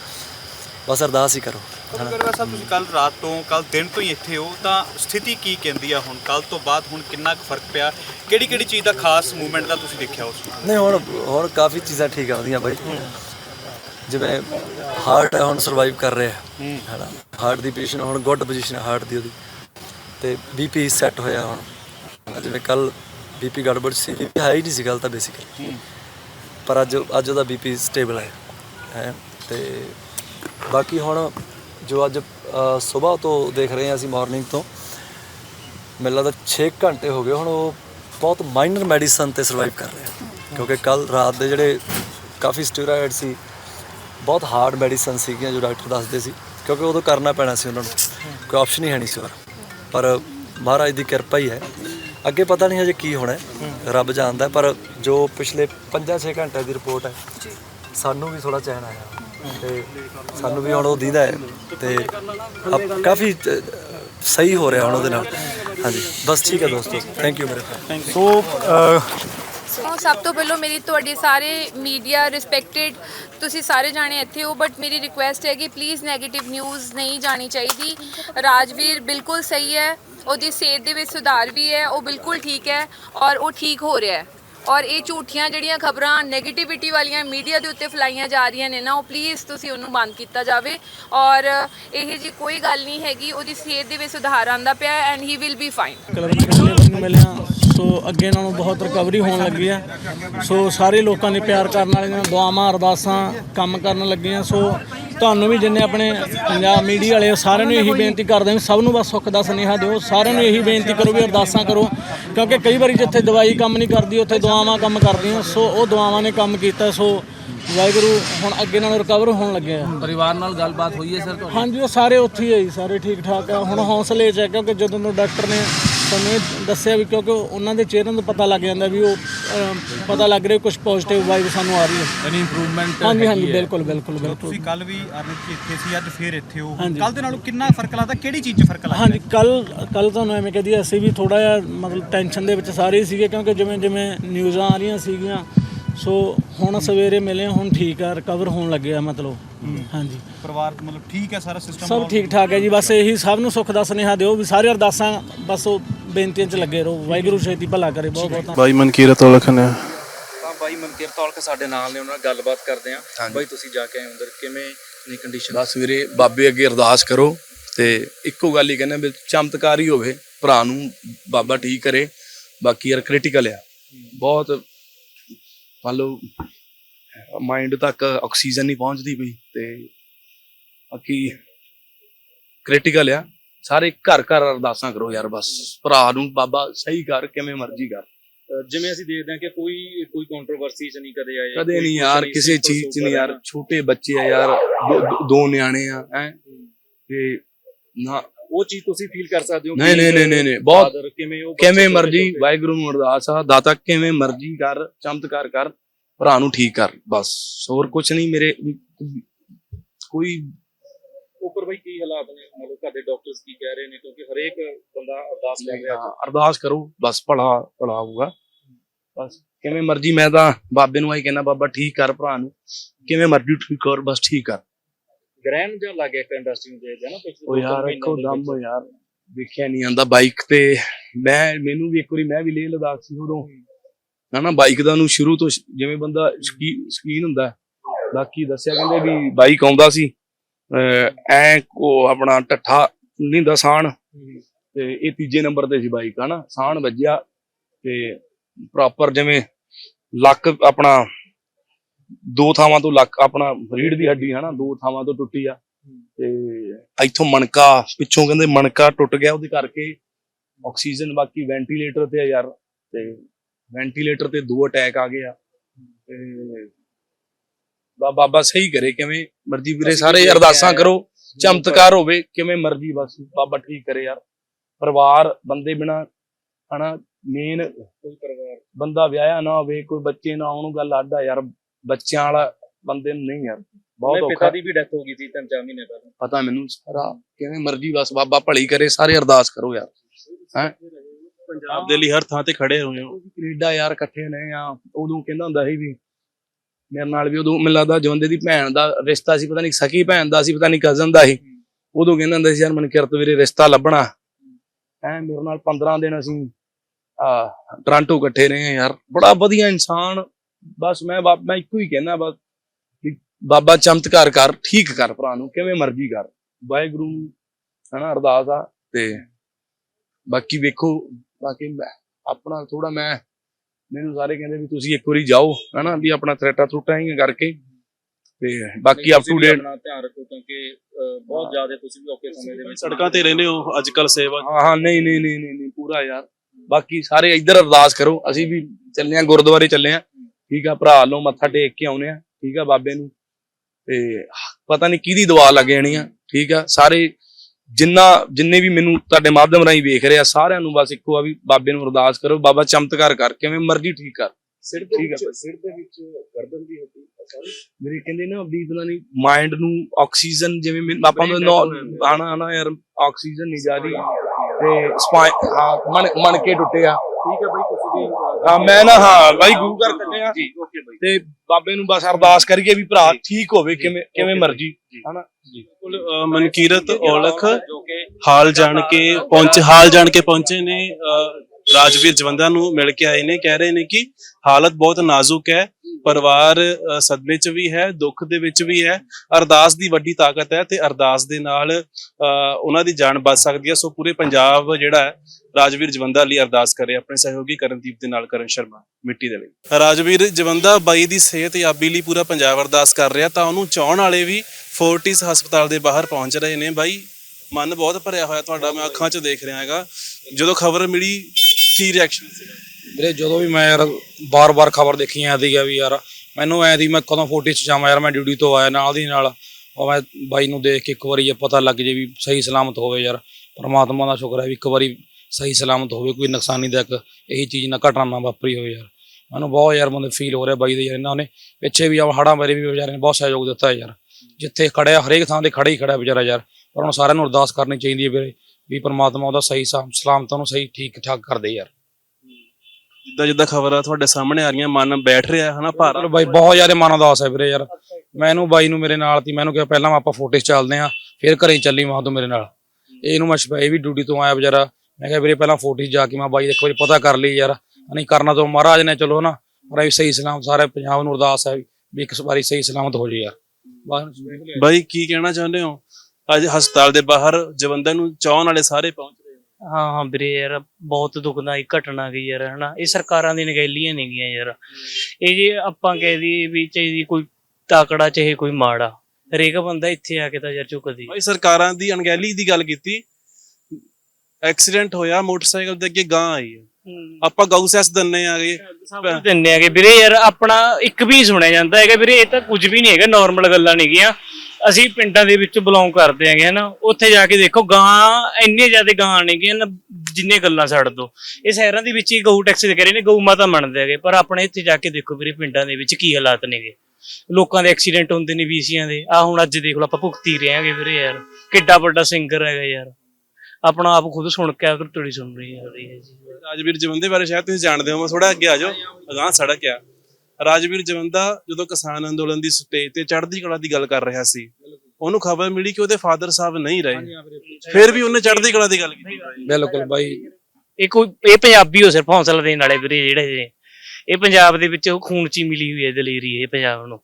ਬਸ ਅਰਦਾਸ ਹੀ ਕਰੋ। ਗਰਵਾ ਸਾਹਿਬ ਤੁਸੀਂ ਕੱਲ ਰਾਤ ਤੋਂ ਕੱਲ ਦਿਨ ਤੋਂ ਹੀ ਇੱਥੇ ਹੋ ਤਾਂ ਸਥਿਤੀ ਕੀ ਕਹਿੰਦੀ ਆ ਹੁਣ? ਕੱਲ ਤੋਂ ਬਾਅਦ ਹੁਣ ਕਿੰਨਾ ਕੁ ਫ਼ਰਕ ਪਿਆ? ਕਿਹੜੀ ਕਿਹੜੀ ਚੀਜ਼ ਦਾ ਖਾਸ ਮੂਵਮੈਂਟ ਦਾ ਤੁਸੀਂ ਦੇਖਿਆ ਉਸ ਨੂੰ ਨਹੀਂ ਹੁਣ ਹੁਣ ਕਾਫੀ ਚੀਜ਼ਾਂ ਠੀਕ ਆਉਂਦੀਆਂ ਬਾਈ। ਜਿਵੇਂ ਹਾਰਟ ਹੈ ਹੁਣ ਸਰਵਾਈਵ ਕਰ ਰਿਹਾ। ਹੈ। ਹੈਨਾ? ਹਾਰਟ ਦੀ ਪੋਜੀਸ਼ਨ ਹੁਣ ਗੁੱਡ ਪੋਜੀਸ਼ਨ ਹੈ ਹਾਰਟ ਦੀ ਉਹਦੀ। ਤੇ ਬੀਪੀ ਸੈੱਟ ਹੋਇਆ ਹੁਣ। ਜਿਵੇਂ ਕੱਲ ਬੀਪੀ ਗੜਬੜ ਸੀ ਬੀਪੀ ਹਾਈ ਨਹੀਂ ਸੀ ਗੱਲ ਤਾਂ ਬੇਸਿਕਲੀ ਪਰ ਅੱਜ ਅੱਜ ਉਹਦਾ ਬੀਪੀ ਸਟੇਬਲ ਹੈ। ਹੈ? ਤੇ ਬਾਕੀ ਹੁਣ ਜੋ ਅੱਜ ਸਵੇਰ ਤੋਂ ਦੇਖ ਰਹੇ ਹਾਂ ਅਸੀਂ ਮਾਰਨਿੰਗ ਤੋਂ। ਮੈਨੂੰ ਲੱਗਦਾ 6 ਘੰਟੇ ਹੋ ਗਏ ਹੁਣ ਉਹ ਬਹੁਤ ਮਾਈਨਰ ਮੈਡੀਸਨ ਤੇ ਸਰਵਾਈਵ ਕਰ ਰਿਹਾ। ਕਿਉਂਕਿ ਕੱਲ ਰਾਤ ਦੇ ਜਿਹੜੇ ਕਾਫੀ ਸਟੀਰੋਇਡ ਸੀ ਬਹੁਤ ਹਾਰਡ ਮੈਡੀਸਨ ਸੀਗੀਆਂ ਜੋ ਡਾਕਟਰ ਦੱਸਦੇ ਸੀ। ਕਿਉਂਕਿ ਉਦੋਂ ਕਰਨਾ ਪੈਣਾ ਸੀ ਉਹਨਾਂ ਨੂੰ ਕੋਈ ਆਪਸ਼ਨ ਹੀ ਹੈ ਨਹੀਂ ਸੀ ਪਰ ਮਹਾਰਾਜ ਦੀ ਕਿਰਪਾ ਹੀ ਹੈ। ਅੱਗੇ ਪਤਾ ਨਹੀਂ ਹਜੇ ਕੀ ਹੋਣਾ ਹੈ। ਰੱਬ ਜਾਣਦਾ ਪਰ ਜੋ ਪਿਛਲੇ 5-6 ਘੰਟੇ ਦੀ ਰਿਪੋਰਟ ਹੈ ਸਾਨੂੰ ਵੀ ਥੋੜਾ ਚੈਨ ਆਇਆ। ਤੇ ਸਾਨੂੰ ਵੀ ਹੁਣ ਉਹ ਦੀਦਾ ਹੈ ਤੇ ਅਬ ਕਾਫੀ ਅ, ਸਹੀ ਹੋ ਰਿਹਾ ਹੁਣ ਉਹਦੇ ਨਾਲ। ਹਾਂਜੀ ਬਸ ਠੀਕ ਹੈ ਦੋਸਤੋ। ਥੈਂਕ ਯੂ ਮੇਰੇ friend। ਸੋ ਅਹ, ਸੋ ਸਭ ਤੋਂ ਪਹਿਲਾਂ ਮੇਰੀ ਤੁਹਾਡੇ ਸਾਰੇ ਮੀਡੀਆ ਰਿਸਪੈਕਟਡ ਤੁਸੀਂ ਸਾਰੇ ਜਾਣੇ ਇੱਥੇ ਹੋ ਬਟ ਮੇਰੀ ਰਿਕੁਐਸਟ ਹੈ ਕਿ ਪਲੀਜ਼ 네ਗੇਟਿਵ ਨਿਊਜ਼ ਨਹੀਂ ਜਾਣੀ ਚਾਹੀਦੀ। ਰਾਜਵੀਰ ਬਿਲਕੁਲ ਸਹੀ ਹੈ ਉਹਦੀ ਸਿਹਤ ਦੇ ਵਿੱਚ ਸੁਧਾਰ ਵੀ ਹੈ ਉਹ ਬਿਲਕੁਲ ਠੀਕ ਹੈ ਔਰ ਉਹ ਠੀਕ ਹੋ ਰਿਹਾ ਹੈ। ਔਰ ਇਹ ਝੂਠੀਆਂ ਜਿਹੜੀਆਂ ਖਬਰਾਂ 네ਗੇਟਿਵਿਟੀ ਵਾਲੀਆਂ ਮੀਡੀਆ ਦੇ ਉੱਤੇ ਫੈਲਾਈਆਂ ਜਾ ਰਹੀਆਂ ਨੇ ਨਾ ਉਹ ਪਲੀਜ਼ ਤੁਸੀਂ ਉਹਨੂੰ ਬੰਦ ਕੀਤਾ ਜਾਵੇ। ਔਰ ਇਹ ਜੀ ਕੋਈ ਗੱਲ ਨਹੀਂ ਹੈਗੀ ਉਹਦੀ ਸਿਹਤ ਦੇ ਵਿੱਚ ਸੁਧਾਰ ਆਂਦਾ ਪਿਆ and he will be fine ਮਿਲਿਆ। ਸੋ ਅੱਗੇ ਨਾਲੋਂ ਬਹੁਤ ਰਿਕਵਰੀ ਹੋਣ ਲੱਗੀ ਆ ਸੋ ਸਾਰੇ ਲੋਕਾਂ ਦੇ ਪਿਆਰ ਕਰਨ ਵਾਲੀਆਂ ਦੁਆਵਾਂ ਅਰਦਾਸਾਂ ਕੰਮ ਕਰਨ ਲੱਗੀਆਂ। ਸੋ ਤੁਹਾਨੂੰ ਵੀ ਜਿੰਨੇ ਆਪਣੇ ਪੰਜਾਬ ਮੀਡੀਆ ਵਾਲੇ ਆ, ਸਾਰਿਆਂ ਨੂੰ ਇਹੀ ਬੇਨਤੀ ਕਰਦੇ ਹਾਂ ਸਭ ਨੂੰ ਬਸ ਸੁੱਖ ਦਾ ਸੁਨੇਹਾ ਦਿਓ। ਸਾਰਿਆਂ ਨੂੰ ਇਹੀ ਬੇਨਤੀ ਕਰੋ ਵੀ ਅਰਦਾਸਾਂ ਕਰੋ। ਕਿਉਂਕਿ ਕਈ ਵਾਰੀ ਜਿੱਥੇ ਦਵਾਈ ਕੰਮ ਨਹੀਂ ਕਰਦੀ ਉੱਥੇ ਦੁਆਵਾਂ ਕੰਮ ਕਰਦੀਆਂ ਸੋ ਉਹ ਦੁਆਵਾਂ ਨੇ ਕੰਮ ਕੀਤਾ ਸੋ ਵਾਹਿਗੁਰੂ ਹੁਣ ਅੱਗੇ ਨਾਲੋਂ ਰਿਕਵਰ ਹੋਣ ਲੱਗੇ ਆ ਪਰਿਵਾਰ ਨਾਲ ਗੱਲਬਾਤ ਹੋਈ ਹੈ ਸਰ ਤੁਹਾਡੀ? ਹਾਂਜੀ ਉਹ ਸਾਰੇ ਉੱਥੇ ਹੀ ਆ ਜੀ ਸਾਰੇ ਠੀਕ ਠਾਕ ਆ। ਹੁਣ ਹੌਸਲੇ ਚ ਆ ਕਿਉਂਕਿ ਜਦੋਂ ਤੋਂ ਡਾਕਟਰ ਨੇ ਸਾਨੂੰ ਇਹ ਦੱਸਿਆ ਵੀ ਕਿਉਂਕਿ ਉਹਨਾਂ ਦੇ ਚਿਹਰਿਆਂ ਤੋਂ ਪਤਾ ਲੱਗ ਜਾਂਦਾ ਵੀ ਉਹ ਪਤਾ ਲੱਗ ਰਿਹਾ ਕੁਝ ਪੋਜ਼ਿਟਿਵ ਵਾਈਬ ਸਾਨੂੰ ਆ ਰਹੀ ਹੈ। ਯਾਨੀ ਇੰਪਰੂਵਮੈਂਟ ਹਾਂਜੀ ਹਾਂਜੀ ਬਿਲਕੁਲ ਬਿਲਕੁਲ ਬਿਲਕੁਲ ਤੁਸੀਂ ਕੱਲ ਵੀ ਅਰਨਿਤ ਜੀ ਇੱਥੇ ਸੀ ਅੱਜ ਫੇਰ ਇੱਥੇ ਹੋ। ਹਾਂਜੀ। ਕੱਲ ਦੇ ਨਾਲੋਂ ਕਿੰਨਾ ਫ਼ਰਕ ਲੱਗਦਾ? ਕਿਹੜੀ ਚੀਜ਼ 'ਚ ਫ਼ਰਕ ਲੱਗਦਾ? ਹਾਂਜੀ ਕੱਲ ਕੱਲ ਤੁਹਾਨੂੰ ਐਵੇਂ ਕਹਦੀ ਅਸੀਂ ਵੀ ਥੋੜਾ ਜਿਹਾ ਮਤਲਬ ਟੈਨਸ਼ਨ ਦੇ ਵਿੱਚ ਸਾਰੇ ਹੀ ਸੀਗੇ ਕਿਉਂਕਿ ਜਿਵੇਂ ਜਿਵੇਂ ਨਿਊਜ਼ਾਂ ਆ ਰਹੀਆਂ ਸੀਗੀਆਂ ਸੋ ਹੁਣ ਸਵੇਰੇ ਮਿਲੇ ਹੁਣ ਠੀਕ ਆ ਰਿਕਵਰ ਹੋਣ ਲੱਗਿਆ ਮਤਲਬ। ਹਾਂਜੀ। ਪਰਿਵਾਰ ਮਤਲਬ ਠੀਕ ਹੈ ਸਾਰਾ ਸਿਸਟਮ ਸਭ ਠੀਕ ਠਾਕ ਹੈ ਜੀ ਬਸ ਇਹੀ ਸਭ ਨੂੰ ਸੁੱਖ ਦਾ ਸੁਨੇਹਾ ਦਿਓ ਵੀ ਸਾਰੇ ਅਰਦਾਸਾਂ ਬਸ ਉਹ ਬੇਨਤੀਆਂ 'ਚ ਲੱਗੇ ਰਹੋ। ਵਾਹਿਗੁਰੂ ਛੇਤੀ ਭਲਾ ਕਰੇ ਬਹੁਤ ਬਹੁਤ ਬਾਈ ਮਨਕੀਰਤ ਔਲਖ ਨੇ ਤਾਂ ਬਾਈ ਮਨਕੀਰ ਤੌਲਕ ਸਾਡੇ ਨਾਲ ਨੇ ਉਹਨਾਂ ਨਾਲ ਗੱਲਬਾਤ ਕਰਦੇ ਆ। ਬਾਈ ਤੁਸੀਂ ਜਾ ਕੇ ਆਏ ਅੰਦਰ ਕਿਵੇਂ ਨੇ ਕੰਡੀਸ਼ਨ ਬਸ ਵੀਰੇ ਬਾਬੇ ਅੱਗੇ ਅਰਦਾਸ ਕਰੋ ਤੇ ਇੱਕੋ ਗੱਲ ਹੀ ਕਹਿੰਦੇ ਵੀ ਚਮਤਕਾਰ ਹੀ ਹੋਵੇ ਭਰਾ ਨੂੰ ਬਾਬਾ ਠੀਕ ਕਰੇ ਬਾਕੀ ਯਾਰ ਕ੍ਰਿਟੀਕਲ ਆ। ਬਹੁਤ ਮੰਨ ਲਓ ਮਾਈਂਡ ਤੱਕ ਆਕਸੀਜਨ ਨਹੀਂ ਪਹੁੰਚਦੀ ਪਈ ਤੇ ਬਾਕੀ ਕ੍ਰਿਟੀਕਲ ਆ। ਸਾਰੇ ਘਰ ਘਰ ਅਰਦਾਸਾਂ ਕਰੋ ਯਾਰ ਬਸ। ਭਰਾ ਨੂੰ ਬਾਬਾ ਸਹੀ ਕਰ ਕਿਵੇਂ ਮਰਜ਼ੀ ਕਰ। ਜਿਵੇਂ ਅਸੀਂ ਦੇਖਦੇ ਹਾਂ ਕਿ ਕੋਈ ਕੋਈ ਕੰਟਰੋਵਰਸੀ ਚ ਨਹੀਂ ਕਦੇ ਆਏ ਕਦੇ ਨਹੀਂ ਯਾਰ ਕਿਸੇ ਚੀਜ਼ 'ਚ ਨਹੀਂ ਯਾਰ। ਛੋਟੇ ਬੱਚੇ ਆ ਯਾਰ ਦੋ- ਨਿਆਣੇ ਆ ਹੈ। ਤੇ ਨਾ ਉਹ ਚੀਜ਼ ਤੁਸੀਂ ਫੀਲ ਕਰ ਸਕਦੇ ਹੋ ਨਹੀਂ ਨਹੀਂ ਨਹੀਂ ਨਹੀਂ ਨਹੀਂ ਬਹੁਤ father ਕਿਵੇਂ ਉਹ ਬੱਚੇ ਕਿਵੇਂ ਮਰਜ਼ੀ ਵਾਹਿਗੁਰੂ ਨੂੰ ਅਰਦਾਸ ਆ ਦਾਤਾ ਕਿਵੇਂ ਮਰਜ਼ੀ ਕਰ ਚਮਤਕਾਰ ਕਰ ਭਰਾ ਨੂੰ ਠੀਕ ਕਰ ਬਸ। ਹੋਰ ਕੁਝ ਨਹੀਂ ਮੇਰੇ ਕੋਈ ਉੱਪਰ ਬਈ ਕੀ ਹਾਲਾਤ ਨੇ? ਮਤਲਬ ਤੁਹਾਡੇ ਡਾਕਟਰਸ ਕੀ ਕਹਿ ਰਹੇ ਨੇ? ਕਿਉਂਕਿ ਹਰੇਕ ਬੰਦਾ ਅਰਦਾਸ ਕਰ ਰਿਹਾ। ਹਾਂ, ਅਰਦਾਸ ਕਰੋ ਬਸ ਭਲਾ ਭਲਾ ਹੋਊਗਾ। ਬਸ ਕਿਵੇਂ ਮਰਜ਼ੀ ਮੈਂ ਤਾਂ ਬਾਬੇ ਨੂੰ ਆਈ ਕਹਿੰਦਾ ਬਾਬਾ ਠੀਕ ਕਰ ਭਰਾ ਨੂੰ। ਕਿਵੇਂ ਮਰਜ਼ੀ ਠੀਕ ਕਰ ਬਸ ਠੀਕ ਕਰ। ਗ੍ਰੈਂਡ ਜਾਂ ਲੱਗ ਗਿਆ ਇੱਕ ਇੰਡਸਟਰੀ ਨੂੰ ਦੇਖਦੇ ਆ ਨਾ ਪਿਛਲੇ ਉਹ ਦੋ ਤਿੰਨ ਯਾਰ ਮਹੀਨਿਆਂ ਇੱਕੋ ਦੇ ਦਮ। ਯਾਰ ਦੇਖਿਆ ਨਹੀਂ ਆਂਦਾ ਬਾਈਕ ਤੇ। ਮੈਂ ਮੈਨੂੰ ਵੀ ਇੱਕ ਵਾਰੀ ਮੈਂ ਵੀ ਲੇਹ ਲਦਾਖ ਸੀ ਉਦੋਂ। ਹਨਾ ਬਾਈਕ ਦਾ ਨੂੰ ਸ਼ੁਰੂ ਤੋਂ ਸ਼- ਜਿਵੇਂ ਬੰਦਾ ਸ਼ਕੀ- ਸ਼ਕੀਨ ਹੁੰਦਾ। ਹੈ। ਬਾਕੀ ਦੱਸਿਆ ਕਹਿੰਦੇ ਵੀ ਬਾਈਕ ਆਉਂਦਾ ਸੀ। ਅਹ ਐ ਉਹ ਆਪਣਾ ਟੱਠਾ ਨਹੀਂ ਹੁੰਦਾ ਸਾਣ। ਤੇ ਇਹ ਤੀਜੇ ਨੰਬਰ ਤੇ ਸੀ ਬਾਈਕ ਹਨਾ? ਸਾਣ ਵੱਜਿਆ ਤੇ ਪ੍ਰੋਪਰ ਜਿਵੇਂ ਲੱਕ ਆਪਣਾ ਦੋ ਥਾਵਾਂ ਤੋਂ ਲੱਕ ਆਪਣਾ ਰੀੜ ਦੀ ਹੱਡੀ ਹਨਾ ਦੋ ਥਾਵਾਂ ਤੋਂ ਟੁੱਟੀ ਆ। ਤੇ ਇੱਥੋਂ ਮਣਕਾ ਪਿੱਛੋਂ ਕਹਿੰਦੇ ਮਣਕਾ ਟੁੱਟ ਗਿਆ ਉਹਦੇ ਕਰਕੇ ਆਕਸੀਜਨ ਬਾਕੀ ਵੈਂਟੀਲੇਟਰ ਤੇ ਆ ਯਾਰ ਤੇ ਵੈਂਟੀਲੇਟਰ ਤੇ ਦੋ ਅਟੈਕ ਆ ਗਏ ਆ। ਤੇ ਬਾਬਾ ਸਹੀ ਕਰੇ ਕਿਵੇਂ ਮਰਜ਼ੀ ਵੀਰੇ ਸਾਰੇ ਅਰਦਾਸਾਂ ਕਰੋ ਚਮਤਕਾਰ ਹੋਵੇ ਕਿਵੇਂ ਮਰਜ਼ੀ ਬਸ ਬਾਬਾ ਠੀਕ ਕਰੇ ਯਾਰ। ਪਰਿਵਾਰ ਬੰਦੇ ਬਿਨਾ ਹਨਾ ਮੇਨ ਕੋਈ ਪਰਿਵਾਰ। ਬੰਦਾ ਵਿਆਹਿਆ ਨਾ ਹੋਵੇ ਕੋਈ ਬੱਚੇ ਨਾ ਹੋਣ ਗੱਲ ਅੱਡ ਆ ਯਾਰ। ਬੱਚਿਆਂ ਵਾਲਾ ਬੰਦੇ ਨੂੰ ਨਹੀਂ ਯਾਰ ਬਹੁਤ ਮੇਰੇ ਔਖਾ। ਪਿਤਾ ਦੀ ਵੀ ਡੈਥ ਹੋ ਗਈ ਸੀ ਤਿੰਨ ਚਾਰ ਮਹੀਨੇ ਪਹਿਲਾਂ। ਪਤਾ ਮੈਨੂੰ ਸਾਰਾ ਕਿਵੇਂ ਮਰਜ਼ੀ ਬਸ ਬਾਬਾ ਭਲੀ ਕਰੇ ਸਾਰੇ ਅਰਦਾਸ ਕਰੋ ਯਾਰ ਹੈ? ਪੰਜਾਬ ਦੇ ਲਈ ਹਰ ਥਾਂ ਤੇ ਖੜੇ ਹੋਏ ਹੋ। ਕੈਨੇਡਾ ਯਾਰ ਇਕੱਠੇ ਨੇ ਆ ਉਦੋਂ ਕਹਿੰਦਾ ਹੁੰਦਾ ਸੀ ਵੀ ਮੇਰੇ ਨਾਲ ਵੀ ਉਦੋਂ ਮੈਨੂੰ ਲੱਗਦਾ ਜਵੰਦੇ ਦੀ ਭੈਣ ਦਾ ਰਿਸ਼ਤਾ ਸੀ ਪਤਾ ਨਹੀਂ ਸਕੀ ਭੈਣ ਦਾ ਸੀ ਪਤਾ ਨਹੀਂ ਕਜ਼ਨ ਦਾ ਸੀ। ਉਦੋਂ ਕਹਿੰਦਾ ਹੁੰਦਾ ਸੀ ਯਾਰ ਮਨ ਕਿਰਤ ਵੀਰੇ ਰਿਸ਼ਤਾ ਲੱਭਣਾ। ਐ ਮੇਰੇ ਨਾਲ 15 ਦਿਨ ਅਸੀਂ ਆ ਟ੍ਰਾਂਟੋ ਇਕੱਠੇ ਰਹੇ ਯਾਰ। ਬੜਾ ਵਧੀਆ ਇਨਸਾਨ ਬਸ ਮੈਂ ਮੈਂ ਇੱਕੋ ਹੀ ਕਹਿਣਾ ਬਸ ਬਾਬਾ ਚਮਤਕਾਰ ਕਰ ਠੀਕ ਕਰ ਭਰਾ ਨੂੰ ਕਿਵੇਂ ਮਰਜ਼ੀ ਕਰ। ਵਾਹਿਗੁਰੂ ਹਨਾ ਅਰਦਾਸ ਆ ਤੇ ਬਾਕੀ ਵੇਖੋ ਬਾਕੀ ਮੈਂ ਆਪਣਾ ਥੋੜਾ ਮੈਂ ਮੈਨੂੰ ਸਾਰੇ ਕਹਿੰਦੇ ਵੀ ਤੁਸੀਂ ਇੱਕ ਵਾਰੀ ਜਾਓ ਹਨਾ ਵੀ ਆਪਣਾ ਥਰੇਟਾ ਥਰੂਟਾ ਹੀ ਕਰਕੇ ਤੇ ਬਾਕੀ ਅਪ ਟੂ ਡੇਟ ਆਪਣਾ ਧਿਆਨ ਰੱਖੋ ਕਿਉਂਕਿ ਬਹੁਤ ਜ਼ਿਆਦਾ ਤੁਸੀਂ ਵੀ ਔਖੇ ਸਮੇਂ ਦੇ ਵਿੱਚ ਸੜਕਾਂ ਤੇ ਰਹਿੰਦੇ ਹੋ ਅੱਜ ਕੱਲ ਸੇਵਾ ਹਾਂ ਹਾਂ ਨਹੀਂ ਨਹੀਂ ਨਹੀਂ ਨਹੀਂ ਨਹੀਂ ਪੂਰਾ ਯਾਰ। ਬਾਕੀ ਸਾਰੇ ਇੱਧਰ ਅਰਦਾਸ ਕਰੋ ਅਸੀਂ ਵੀ ਚੱਲੇ ਆ ਗੁਰਦੁਆਰੇ ਚੱਲੇ ਆ ਠੀਕ ਆ ਭਰਾ ਵੱਲੋਂ ਮੱਥਾ ਟੇਕ ਕੇ ਆਉਨੇ ਆ ਠੀਕ ਆ ਬਾਬੇ ਨੂੰ। ਤੇ ਪਤਾ ਨਹੀਂ ਕਿਹਦੀ ਦੁਆ ਲੱਗ ਜਾਣੀ ਆ ਠੀਕ ਆ। ਸਾਰੇ ਜਿੰਨਾ ਜਿੰਨੇ ਵੀ ਮੈਨੂੰ ਤੁਹਾਡੇ ਮਾਧਿਅਮ ਰਾਹੀਂ ਵੇਖ ਰਹੇ ਆ ਸਾਰਿਆਂ ਨੂੰ ਬਸ ਇੱਕੋ ਆ ਵੀ ਬਾਬੇ ਨੂੰ ਅਰਦਾਸ ਕਰੋ ਬਾਬਾ ਚਮਤਕਾਰ ਕਰ ਕਿਵੇਂ ਮਰਜ਼ੀ ਠੀਕ ਕਰ। ਸਿਰ ਦੇ ਵਿੱਚ ਸਿਰ ਦੇ ਵਿੱਚ ਗਰਦਨ ਦੀ ਹੱਡੀ ਸਾਰੀ। ਮੇਰੇ ਕਹਿੰਦੇ ਨਾ ਵੀ ਪਤਾ ਨਹੀਂ ਮਾਈਂਡ ਨੂੰ ਆਕਸੀਜਨ ਜਿਵੇਂ ਆਪਾਂ ਨੂੰ ਆਣਾ ਆਣਾ ਯਾਰ ਆਕਸੀਜਨ ਨਹੀਂ ਜਾ ਰਹੀ। ਤੇ ਸਪਾਈ ਹਾਂ ਮਣ ਮਣ ਕੇ ਟੁੱਟੇ ਆ। ਠੀਕ ਹੈ ਬਾਈ ਤੁਸੀਂ ਵੀ ਹਾਂ ਮੈਂ ਨਾ ਹਾਂ ਬਾਈ ਗੁਰੂ ਘਰ ਚੱਲੇ ਆ। ਜੀ ਓਕੇ ਬਾਈ। ਤੇ ਬਾਬੇ ਨੂੰ ਬਸ ਅਰਦਾਸ ਕਰੀਏ ਵੀ ਭਰਾ ਠੀਕ ਹੋਵੇ ਕਿਵੇਂ ਕਿਵੇਂ ਮਰਜ਼ੀ। ਹਨਾ? ਬਿਲਕੁਲ ਅ, ਮਨਕੀਰਤ ਔਲਖ ਜੋ ਕਿ ਹਾਲ ਜਾਣ ਕੇ ਪਹੁੰਚੇ ਹਾਲ ਜਾਣ ਕੇ ਪਹੁੰਚੇ ਨੇ ਅ, ਰਾਜਵੀਰ ਜਵੰਦਾ ਨੂੰ ਮਿਲ ਕੇ ਆਏ ਨੇ ਕਹਿ ਰਹੇ ਨੇ ਕਿ ਹਾਲਤ ਬਹੁਤ ਨਾਜ਼ੁਕ ਹੈ। ਪਰਿਵਾਰ ਸਦਮੇ 'ਚ ਵੀ ਹੈ, ਦੁੱਖ ਦੇ ਵਿੱਚ ਵੀ ਹੈ, ਅਰਦਾਸ ਦੀ ਵੱਡੀ ਤਾਕਤ ਹੈ ਤੇ ਅਰਦਾਸ ਦੇ ਨਾਲ ਉਹਨਾਂ ਦੀ ਜਾਨ ਬਚ ਸਕਦੀ ਹੈ, ਸੋ ਪੂਰੇ ਪੰਜਾਬ ਜਿਹੜਾ ਹੈ, ਰਾਜਵੀਰ ਜਵੰਦਾ ਲਈ ਅਰਦਾਸ ਕਰੇ ਆਪਣੇ ਸਹਿਯੋਗੀ ਕਰਨਦੀਪ ਦੇ ਨਾਲ ਕਰਨ ਸ਼ਰਮਾ, ਮਿੱਟੀ ਦੇ ਲਈ। ਰਾਜਵੀਰ ਜਵੰਦਾ ਬਾਈ ਦੀ ਸਿਹਤ ਯਾਬੀ ਲਈ ਪੂਰਾ ਪੰਜਾਬ ਅਰਦਾਸ ਕਰ ਰਿਹਾ, ਤਾਂ ਉਹਨੂੰ ਚਾਹਣ ਵਾਲੇ ਵੀ ਫੋਰਟਿਸ ਹਸਪਤਾਲ ਦੇ ਬਾਹਰ ਪਹੁੰਚ ਰਹੇ ਨੇ। ਬਾਈ, ਮਨ ਬਹੁਤ ਭਰਿਆ ਹੋਇਆ ਤੁਹਾਡਾ, ਮੈਂ ਅੱਖਾਂ 'ਚ ਦੇਖ ਰਿਹਾ ਹੈਗਾ, ਜਦੋਂ ਖਬਰ ਮਿਲੀ, ਕੀ ਰਿਐਕਸ਼ਨ ਸੀ ਵੀਰੇ, ਜਦੋਂ ਵੀ ਮੈਂ ਯਾਰ ਬਾਰ-ਬਾਰ ਖਬਰ ਦੇਖੀ ਜਾਂਦੀ ਆ ਵੀ ਯਾਰ ਮੈਨੂੰ ਐ ਦੀ ਮੈਂ ਕਦੋਂ ਫੋਟੀ ਚ ਜਾਵਾਂ ਯਾਰ, ਮੈਂ ਡਿਊਟੀ ਤੋਂ ਆਇਆ ਨਾਲ ਦੀ ਨਾਲ। ਉਹ ਮੈਂ ਬਾਈ ਨੂੰ ਦੇਖ ਕੇ ਇੱਕ ਵਾਰੀ ਇਹ ਪਤਾ ਲੱਗ ਜੇ ਵੀ ਸਹੀ ਸਲਾਮਤ ਹੋਵੇ ਯਾਰ। ਪਰਮਾਤਮਾ ਦਾ ਸ਼ੁਕਰ ਹੈ ਵੀ ਇੱਕ ਵਾਰੀ ਸਹੀ ਸਲਾਮਤ ਹੋਵੇ, ਕੋਈ ਨੁਕਸਾਨੀਦਾਇਕ ਇਹੀ ਚੀਜ਼ ਨਾ ਘਟਨਾ ਨਾ ਵਾਪਰੀ ਹੋਵੇ ਯਾਰ। ਮੈਨੂੰ ਬਹੁਤ ਯਾਰ ਬੰਦੇ ਫੀਲ ਹੋ ਰਿਹਾ ਬਾਈ ਦੇ ਯਾਰ, ਇਹਨਾਂ ਨੇ ਪਿੱਛੇ ਵੀ ਆ ਹੜਾਂ ਬਾਰੇ ਵੀ ਵਿਚਾਰੇ ਨੇ ਬਹੁਤ ਸਹਿਯੋਗ ਦਿੱਤਾ ਯਾਰ। ਜਿੱਥੇ ਖੜਿਆ ਹਰੇਕ ਥਾਂ ਤੇ ਖੜਾ ਹੀ ਖੜਾ ਵਿਚਾਰਾ ਯਾਰ, ਪਰ ਹੁਣ ਸਾਰਿਆਂ ਨੂੰ ਅਰਦਾਸ ਕਰਨੀ ਚਾਹੀਦੀ ਹੈ ਵੀਰੇ ਵੀ ਪਰਮਾਤਮਾ ਉਹਦਾ ਸਹੀ ਸਾ- ਸਲਾਮਤ ਉਹਨੂੰ ਸਹੀ ਠੀਕ ਠਾਕ ਕਰ ਦੇ ਯਾਰ। ਜਿੱਦਾਂ ਜਿੱਦਾਂ ਖਬਰਾਂ ਤੁਹਾਡੇ ਸਾਹਮਣੇ ਆ ਰਹੀਆਂ ਮਨ ਬੈਠ ਰਿਹਾ ਹਨਾ ਭਾਰਾ? ਬਾਈ ਬਹੁਤ ਜ਼ਿਆਦਾ ਮਨ ਉਦਾਸ ਹੈ ਵੀਰੇ ਯਾਰ। ਮੈਨੂੰ ਬਾਈ ਨੂੰ ਮੇਰੇ ਨਾਲ ਤੀ ਮੈਨੂੰ ਕਿਹਾ ਪਹਿਲਾਂ ਆਪਾਂ ਫੋਟੋ ਚੱਲਦੇ ਆਂ ਫਿਰ ਘਰੇ ਚੱਲੀ ਮਾਂ ਤੂੰ ਮੇਰੇ ਨਾਲ। ਇਹਨੂੰ ਮੈਂ ਇਹ ਵੀ ਡਿਊਟੀ ਤੋਂ ਆਇਆ ਵਿਚਾਰਾ ਮੈਂ ਕਿਹਾ ਵੀਰੇ ਪਹਿਲਾਂ ਫੋਟੋ ਜਾ ਕੇ ਮੈਂ ਬਾਈ ਇੱਕ ਵਾਰੀ ਪਤਾ ਕਰ ਲਈ ਯਾਰ। ਨਹੀਂ ਕਰਨਾ ਤਾਂ ਮਹਾਰਾਜ ਨੇ ਚਲੋ ਨਾ ਪਰ ਇਹ ਸਹੀ ਸਲਾਮ ਸਾਰੇ ਪੰਜਾਬ ਨੂੰ ਅਰਦਾਸ ਹੈ ਵੀ ਇੱਕ ਵਾਰੀ ਸਹੀ ਸਲਾਮਤ ਹੋ ਜੇ ਯਾਰ ਬਾਈ ਕੀ ਕਹਿਣਾ ਚਾਹੁੰਦੇ ਹੋ? ਅੱਜ ਹਸਪਤਾਲ ਦੇ ਬਾਹਰ ਜਵੰਦਰ ਨੂੰ ਚਾਹਣ ਵਾਲੇ ਸਾਰੇ ਪਹੁੰਚ। ਹਾਂ ਹਾਂ ਵੀਰੇ ਯਾਰ ਬਹੁਤ ਦੁਖਦਾਈ ਘਟਨਾ ਗਈ ਯਾਰ ਹਨਾ। ਇਹ ਸਰਕਾਰਾਂ ਦੀ ਨਗੈਲੀਆਂ ਨਹੀਂ ਗਈਆਂ ਯਾਰ। ਇਹ ਜੇ ਆਪਾਂ ਕਹਿ ਦਈਏ ਵੀ ਚਾਹੀਦੀ ਕੋਈ ਤਾਕੜਾ ਚਾਹੇ ਕੋਈ ਮਾੜਾ ਹਰੇਕ ਬੰਦਾ ਇੱਥੇ ਆ ਕੇ ਤਾਂ ਯਾਰ ਝੁਕਦੀ ਬਾਈ ਸਰਕਾਰਾਂ ਦੀ ਅਣਗਹਿਲੀ ਦੀ ਗੱਲ ਕੀਤੀ। ਐਕਸੀਡੈਂਟ ਹੋਇਆ ਮੋਟਰਸਾਈਕਲ ਦੇ ਅੱਗੇ ਗਾਂ ਆਈ ਹੈ। ਆਪਾਂ ਗਊ ਸੈਸ ਦੰਨੇ ਆ ਗਏ ਦਿੰਨੇ ਆਗੇ। ਵੀਰੇ ਯਾਰ ਆਪਣਾ ਇੱਕ ਵੀ ਸੁਣਿਆ ਜਾਂਦਾ ਹੈਗਾ। ਵੀਰੇ ਇਹ ਤਾਂ ਕੁਝ ਵੀ ਨਹੀਂ ਹੈਗਾ। ਨਾਰਮਲ ਗੱਲਾਂ ਨਹੀਂ ਗੀਆਂ ਅਸੀਂ ਪਿੰਡਾਂ ਦੇ ਵਿੱਚ ਬਿਲੋਂਗ ਕਰਦੇ ਹੈਗੇ ਹਨਾ ਉੱਥੇ ਜਾ ਕੇ ਦੇਖੋ ਗਾਂ ਇੰਨੇ ਜ਼ਿਆਦਾ ਗਾਂ ਨੇਗੀਆਂ ਨਾ ਜਿੰਨੇ ਗੱਲਾਂ ਛੱਡ ਦੋ। ਇਹ ਸ਼ਹਿਰਾਂ ਦੇ ਵਿੱਚ ਹੀ ਗਊ ਟੈਕਸ ਦੇ ਰਹੇ ਨੇ, ਗਊ ਮਾਤਾ ਮੰਨਦੇ ਹੈਗੇ, ਪਰ ਆਪਣੇ ਇੱਥੇ ਜਾ ਕੇ ਦੇਖੋ ਵੀਰੇ ਪਿੰਡਾਂ ਦੇ ਵਿੱਚ ਕੀ ਹਾਲਾਤ ਨੇਗੇ। ਲੋਕਾਂ ਦੇ ਐਕਸੀਡੈਂਟ ਹੁੰਦੇ ਨੇ ਵੀਸੀਆਂ ਦੇ। ਆ ਹੁਣ ਅੱਜ ਦੇਖ ਲਓ ਆਪਾਂ ਭੁਗਤੀ ਰਹੇ ਹਾਂਗੇ ਵੀਰੇ ਯਾਰ। ਕਿੱਡਾ ਵੱਡਾ ਸਿੰਗਰ ਹੈਗਾ ਯਾਰ। ਆਪਣਾ ਆਪ ਖੁਦ ਸੁਣ ਕੇ ਆਪ ਤੁੜੀ ਸੁਣ ਰਹੀ ਹੈ ਜੀ। ਰਾਜਵੀਰ ਜਵੰਦੇ ਬਾਰੇ ਸ਼ਾਇਦ ਤੁਸੀਂ ਜਾਣਦੇ ਹੋ ਥੋੜਾ ਅੱਗੇ ਆ ਜਾਓ। ਅਗਾਂਹ ਸੜਕ ਆ। ਰਾਜਵੀਰ ਜਵੰਦਾ ਜਦੋਂ ਕਿਸਾਨ ਅੰਦੋਲਨ ਦੀ ਸਟੇਜ ਤੇ ਚੜ੍ਹਦੀ ਕਲਾ ਦੀ ਗੱਲ ਕਰ ਰਿਹਾ ਸੀ ਉਹਨੂੰ ਖਬਰ ਮਿਲੀ ਕਿ ਉਹਦੇ ਫਾਦਰ ਸਾਹਿਬ ਨਹੀਂ ਰਹੇ। ਫਿਰ ਵੀ ਉਹਨੇ ਚੜ੍ਹਦੀ ਕਲਾ ਦੀ ਗੱਲ ਕੀਤੀ। ਬਿਲਕੁਲ ਬਾਈ। ਇਹ ਕੋਈ ਇਹ ਪੰਜਾਬੀ ਹੋ ਸਿਰਫ ਹੌਸਲਾ ਦੇਣ ਵਾਲੇ ਵੀਰੇ ਜਿਹੜੇ ਨੇ। ਇਹ ਪੰਜਾਬ ਦੇ ਵਿੱਚ ਉਹ ਖੂਨ ਚ ਮਿਲੀ ਹੋਈ ਹੈ ਦਲੇਰੀ ਇਹ ਪੰਜਾਬ ਨੂੰ।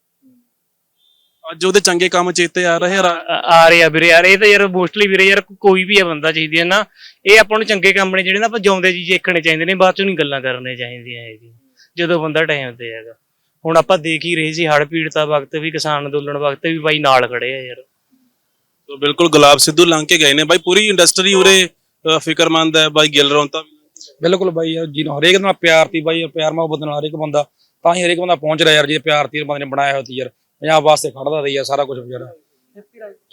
ਅੱਜ ਉਹਦੇ ਚੰਗੇ ਕੰਮ ਚੇਤੇ ਆ ਰਹੇ ਆ ਰਾ- ਆ ਰਿਹਾ ਵੀਰੇ ਯਾਰ ਇਹ ਤਾਂ ਯਾਰ ਮੋਸਟਲੀ ਵੀਰੇ ਯਾਰ ਕੋਈ ਵੀ ਆ ਬੰਦਾ ਚਾਹੀਦੀ ਹੈ ਨਾ ਇਹ ਆਪਾਂ ਨੂੰ ਚੰਗੇ ਕੰਮ ਨੇ ਜਿਹੜੇ ਨਾ ਆਪਾਂ ਜਿਉਂਦੇ ਜੀ ਦੇਖਣੇ ਚਾਹੀਦੇ ਨੇ ਬਾਅਦ ਚੋਂ ਨਹੀਂ ਗੱਲਾਂ ਕਰਨੇ ਚਾਹੀਦੀਆਂ ਹੈਗੀ ਜਦੋਂ ਬੰਦਾ ਟਾਈਮ ਤੇ ਹੈਗਾ। ਹੁਣ ਆਪਾਂ ਦੇਖ ਹੀ ਰਹੇ ਸੀ ਹੜ੍ਹ ਪੀੜਤਾ ਵਕਤ ਵੀ ਕਿਸਾਨ ਅੰਦੋਲਨ ਵਕਤ ਵੀ ਬਾਈ ਨਾਲ ਖੜੇ ਆ ਯਾਰ। ਤੋ ਬਿਲਕੁਲ ਗੁਲਾਬ ਸਿੱਧੂ ਲੰਘ ਕੇ ਗਏ ਨੇ ਬਾਈ ਪੂਰੀ ਇੰਡਸਟਰੀ ਉਰੇ ਅ, ਫਿਕਰਮੰਦ ਹੈ ਬਾਈ ਗਿੱਲ ਰੌਂਤਾ ਵੀ ਬਿਲਕੁਲ ਬਾਈ ਯਾਰ ਜੀ ਹਰੇਕ ਨਾਲ ਪਿਆਰ ਤੀ ਬਾਈ ਪਿਆਰ ਮੁਹੱਬਤ ਨਾਲ ਹਰੇਕ ਬੰਦਾ ਤਾਂ ਹੀ ਹਰੇਕ ਬੰਦਾ ਪਹੁੰਚ ਰਿਹਾ ਯਾਰ ਜੇ ਪਿਆਰ ਤੀ ਬੰਦੇ ਨੇ ਬਣਾਇਆ ਹੋਇਆ ਤੀ ਯਾਰ। ਪੰਜਾਬ ਵਾਸਤੇ ਖੜਦਾ ਤੀ ਯਾਰ ਸਾਰਾ ਕੁਝ ਵਿਚਾਰਾ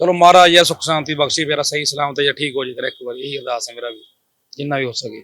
ਚਲੋ ਮਹਾਰਾਜ ਯਾਰ ਸੁਖ ਸ਼ਾਂਤੀ ਬਖਸ਼ੀ ਮੇਰਾ ਸਹੀ ਸਲਾਮਤ ਜਾਂ ਠੀਕ ਹੋ ਜੇ ਕਰ ਇੱਕ ਵਾਰੀ ਇਹੀ ਅਰਦਾਸ ਹੈ ਮੇਰਾ ਵੀ ਜਿੰਨਾ ਵੀ ਹੋ ਸਕੇ।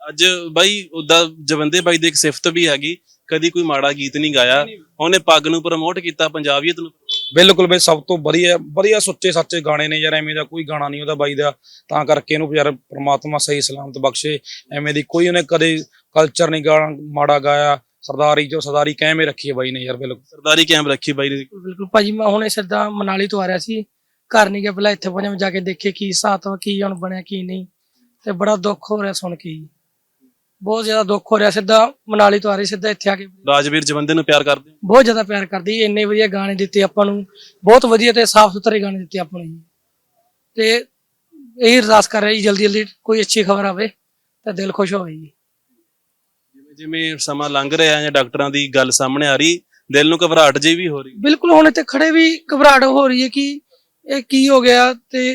ਅੱਜ ਬਾਈ ਉਹਦਾ ਜਵੰਦੇ ਬਾਈ ਦੀ ਇੱਕ ਸਿਫਤ ਵੀ ਹੈਗੀ ਕਦੀ ਕੋਈ ਮਾੜਾ ਗੀਤ ਨਹੀਂ ਗਾਇਆ। ਉਹਨੇ ਪੱਗ ਨੂੰ ਪ੍ਰਮੋਟ ਕੀਤਾ ਪੰਜਾਬੀਅਤ ਨੂੰ। ਬਿਲਕੁਲ ਬਈ ਸਭ ਤੋਂ ਵਧੀਆ ਵਧੀਆ ਸੁੱਚੇ ਸੱਚੇ ਗਾਣੇ ਨੇ ਯਾਰ ਐਵੇਂ ਦਾ ਕੋਈ ਗਾਣਾ ਨਹੀਂ ਉਹਦਾ ਬਾਈ ਦਾ। ਤਾਂ ਕਰਕੇ ਇਹਨੂੰ ਯਾਰ ਪ੍ਰਮਾਤਮਾ ਸਹੀ ਸਲਾਮਤ ਬਖਸ਼ੇ। ਐਵੇਂ ਦੀ ਕੋਈ ਉਹਨੇ ਕਦੇ ਕਲਚਰ ਨਹੀਂ ਗਾਣਾ ਮਾੜਾ ਗਾਇਆ। ਸਰਦਾਰੀ ਜੋ ਸਰਦਾਰੀ ਕਾਇਮੇ ਰੱਖੀ ਹੈ ਬਾਈ ਨੇ ਯਾਰ ਬਿਲਕੁਲ। ਸਰਦਾਰੀ ਕਾਇਮ ਰੱਖੀ ਬਾਈ ਨੇ। ਬਿਲਕੁਲ। ਭਾਜੀ ਮੈਂ ਹੁਣੇ ਸਿੱਧਾ ਮਨਾਲੀ ਤੋਂ ਆ ਰਿਹਾ ਸੀ। ਘਰ ਨਹੀਂ ਗਿਆ ਪਹਿਲਾਂ ਇੱਥੇ ਪਹੁੰਚਿਆ ਜਾ ਕੇ ਦੇਖੇ ਕੀ ਹਿਸਾਬ ਵਾ ਕੀ ਹੁਣ ਬਣਿਆ ਕੀ ਨਹੀਂ। ਤੇ ਬੜਾ ਦੁੱਖ ਹੋ ਰਿਹਾ ਸੁਣ ਕੇ। ਬਹੁਤ ਜ਼ਿਆਦਾ ਦੁੱਖ ਹੋ ਰਿਹਾ ਸਿੱਧਾ ਮਨਾਲੀ ਤੋਂ ਆ ਰਹੀ ਸਿੱਧਾ ਇੱਥੇ ਆ ਕੇ ਰਾਜਵੀਰ ਜਵੰਦੇ ਨੂੰ ਪਿਆਰ ਕਰਦੇ ਹੋ? ਬਹੁਤ ਜ਼ਿਆਦਾ ਪਿਆਰ ਕਰਦੀ ਇੰਨੇ ਵਧੀਆ ਗਾਣੇ ਦਿੱਤੇ ਆਪਾਂ ਨੂੰ ਬਹੁਤ ਵਧੀਆ ਤੇ ਸਾਫ਼ ਸੁਥਰੇ ਗਾਣੇ ਦਿੱਤੇ ਆਪਾਂ ਨੂੰ ਜੀ। ਤੇ ਇਹ ਅਰਦਾਸ ਕਰ ਰਿਹਾ ਜੀ ਜਲਦੀ ਜਲਦੀ ਕੋਈ ਅੱਛੀ ਖਬਰ ਆਵੇ ਤਾਂ ਦਿਲ ਖੁਸ਼ ਹੋਵੇ ਜੀ ਜਿਵੇਂ ਜਿਵੇਂ ਸਮਾਂ ਲੰਘ ਰਿਹਾ ਜਾਂ ਡਾਕਟਰਾਂ ਦੀ ਗੱਲ ਸਾਹਮਣੇ ਆ ਰਹੀ ਦਿਲ ਨੂੰ ਘਬਰਾਹਟ ਜਿਹੀ ਵੀ ਹੋ ਰਹੀ ਬਿਲਕੁਲ ਹੁਣ ਇੱਥੇ ਖੜੇ ਵੀ ਘਬਰਾਹਟ ਹੋ ਰਹੀ ਹੈ ਕਿ ਇਹ ਕੀ ਹੋ ਗਿਆ ਤੇ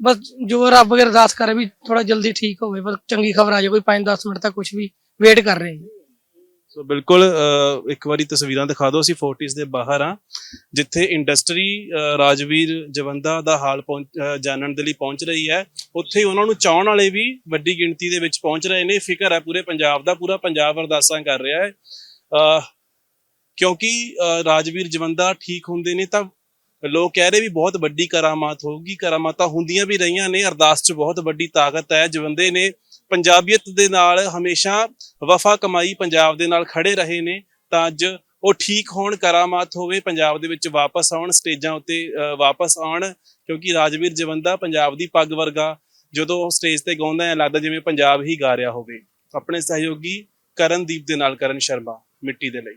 ਬਸ ਜੋ ਰੱਬ ਅਗਰ ਅਰਦਾਸ ਕਰੇ ਵੀ ਥੋੜਾ ਜਲਦੀ ਠੀਕ ਹੋਵੇ ਬਸ ਚੰਗੀ ਖਬਰ ਆ ਜਾਏ ਕੋਈ 5-10 ਮਿੰਟ ਤੱਕ ਕੁਝ ਵੀ ਵੇਟ ਕਰ ਰਹੇ ਹਾਂ। ਸੋ ਬਿਲਕੁਲ ਇੱਕ ਵਾਰੀ ਤਸਵੀਰਾਂ ਦਿਖਾ ਦਿਓ ਅਸੀਂ ਫੋਰਟਿਸ ਦੇ ਬਾਹਰ ਆ ਜਿੱਥੇ ਇੰਡਸਟਰੀ ਰਾਜਵੀਰ ਜਵੰਦਾ ਦਾ ਹਾਲ ਪਹੁੰਚ- ਜਾਣਨ ਦੇ ਲਈ ਪਹੁੰਚ ਰਹੀ ਹੈ। ਉੱਥੇ ਉਹਨਾਂ ਨੂੰ ਚਾਹਣ ਵਾਲੇ ਵੀ ਵੱਡੀ ਗਿਣਤੀ ਦੇ ਵਿੱਚ ਪਹੁੰਚ ਰਹੇ ਨੇ। ਫਿਕਰ ਹੈ ਪੂਰੇ ਪੰਜਾਬ ਦਾ ਪੂਰਾ ਪੰਜਾਬ ਅਰਦਾਸਾਂ ਕਰ ਰਿਹਾ ਹੈ। ਅਹ, ਕਿਉਂਕਿ ਰਾਜਵੀਰ ਜਵੰਦਾ ਠੀਕ ਹੁੰਦੇ ਨੇ ਤਾਂ ਲੋਕ ਕਹਿ ਰਹੇ ਵੀ ਬਹੁਤ ਵੱਡੀ ਕਰਾਮਾਤ ਹੋਊਗੀ, ਕਰਾਮਾਤਾਂ ਹੁੰਦੀਆਂ ਵੀ ਰਹੀਆਂ ਨੇ, ਅਰਦਾਸ 'ਚ ਬਹੁਤ ਵੱਡੀ ਤਾਕਤ ਹੈ, ਜਵੰਦੇ ਨੇ ਪੰਜਾਬੀਅਤ ਦੇ ਨਾਲ ਹਮੇਸ਼ਾ ਵਫਾ ਕਮਾਈ ਪੰਜਾਬ ਦੇ ਨਾਲ ਖੜੇ ਰਹੇ ਨੇ, ਤਾਂ ਅੱਜ ਉਹ ਠੀਕ ਹੋਣ, ਕਰਾਮਾਤ ਹੋਵੇ, ਪੰਜਾਬ ਦੇ ਵਿੱਚ ਵਾਪਸ ਆਉਣ, ਸਟੇਜਾਂ ਉੱਤੇ ਵਾਪਸ ਆਉਣ, ਕਿਉਂਕਿ ਰਾਜਵੀਰ ਜਵੰਦਾ ਪੰਜਾਬ ਦੀ ਪੱਗ ਵਰਗਾ, ਜਦੋਂ ਉਹ ਸਟੇਜ ਤੇ ਗਾਉਂਦਾ ਹੈ, ਲੱਗਦਾ ਜਿਵੇਂ ਪੰਜਾਬ ਹੀ ਗਾ ਰਿਹਾ ਹੋਵੇ। ਆਪਣੇ ਸਹਿਯੋਗੀ ਕਰਨਦੀਪ ਦੇ ਨਾਲ ਕਰਨ ਸ਼ਰਮਾ, ਮਿੱਟੀ ਦੇ ਲਈ।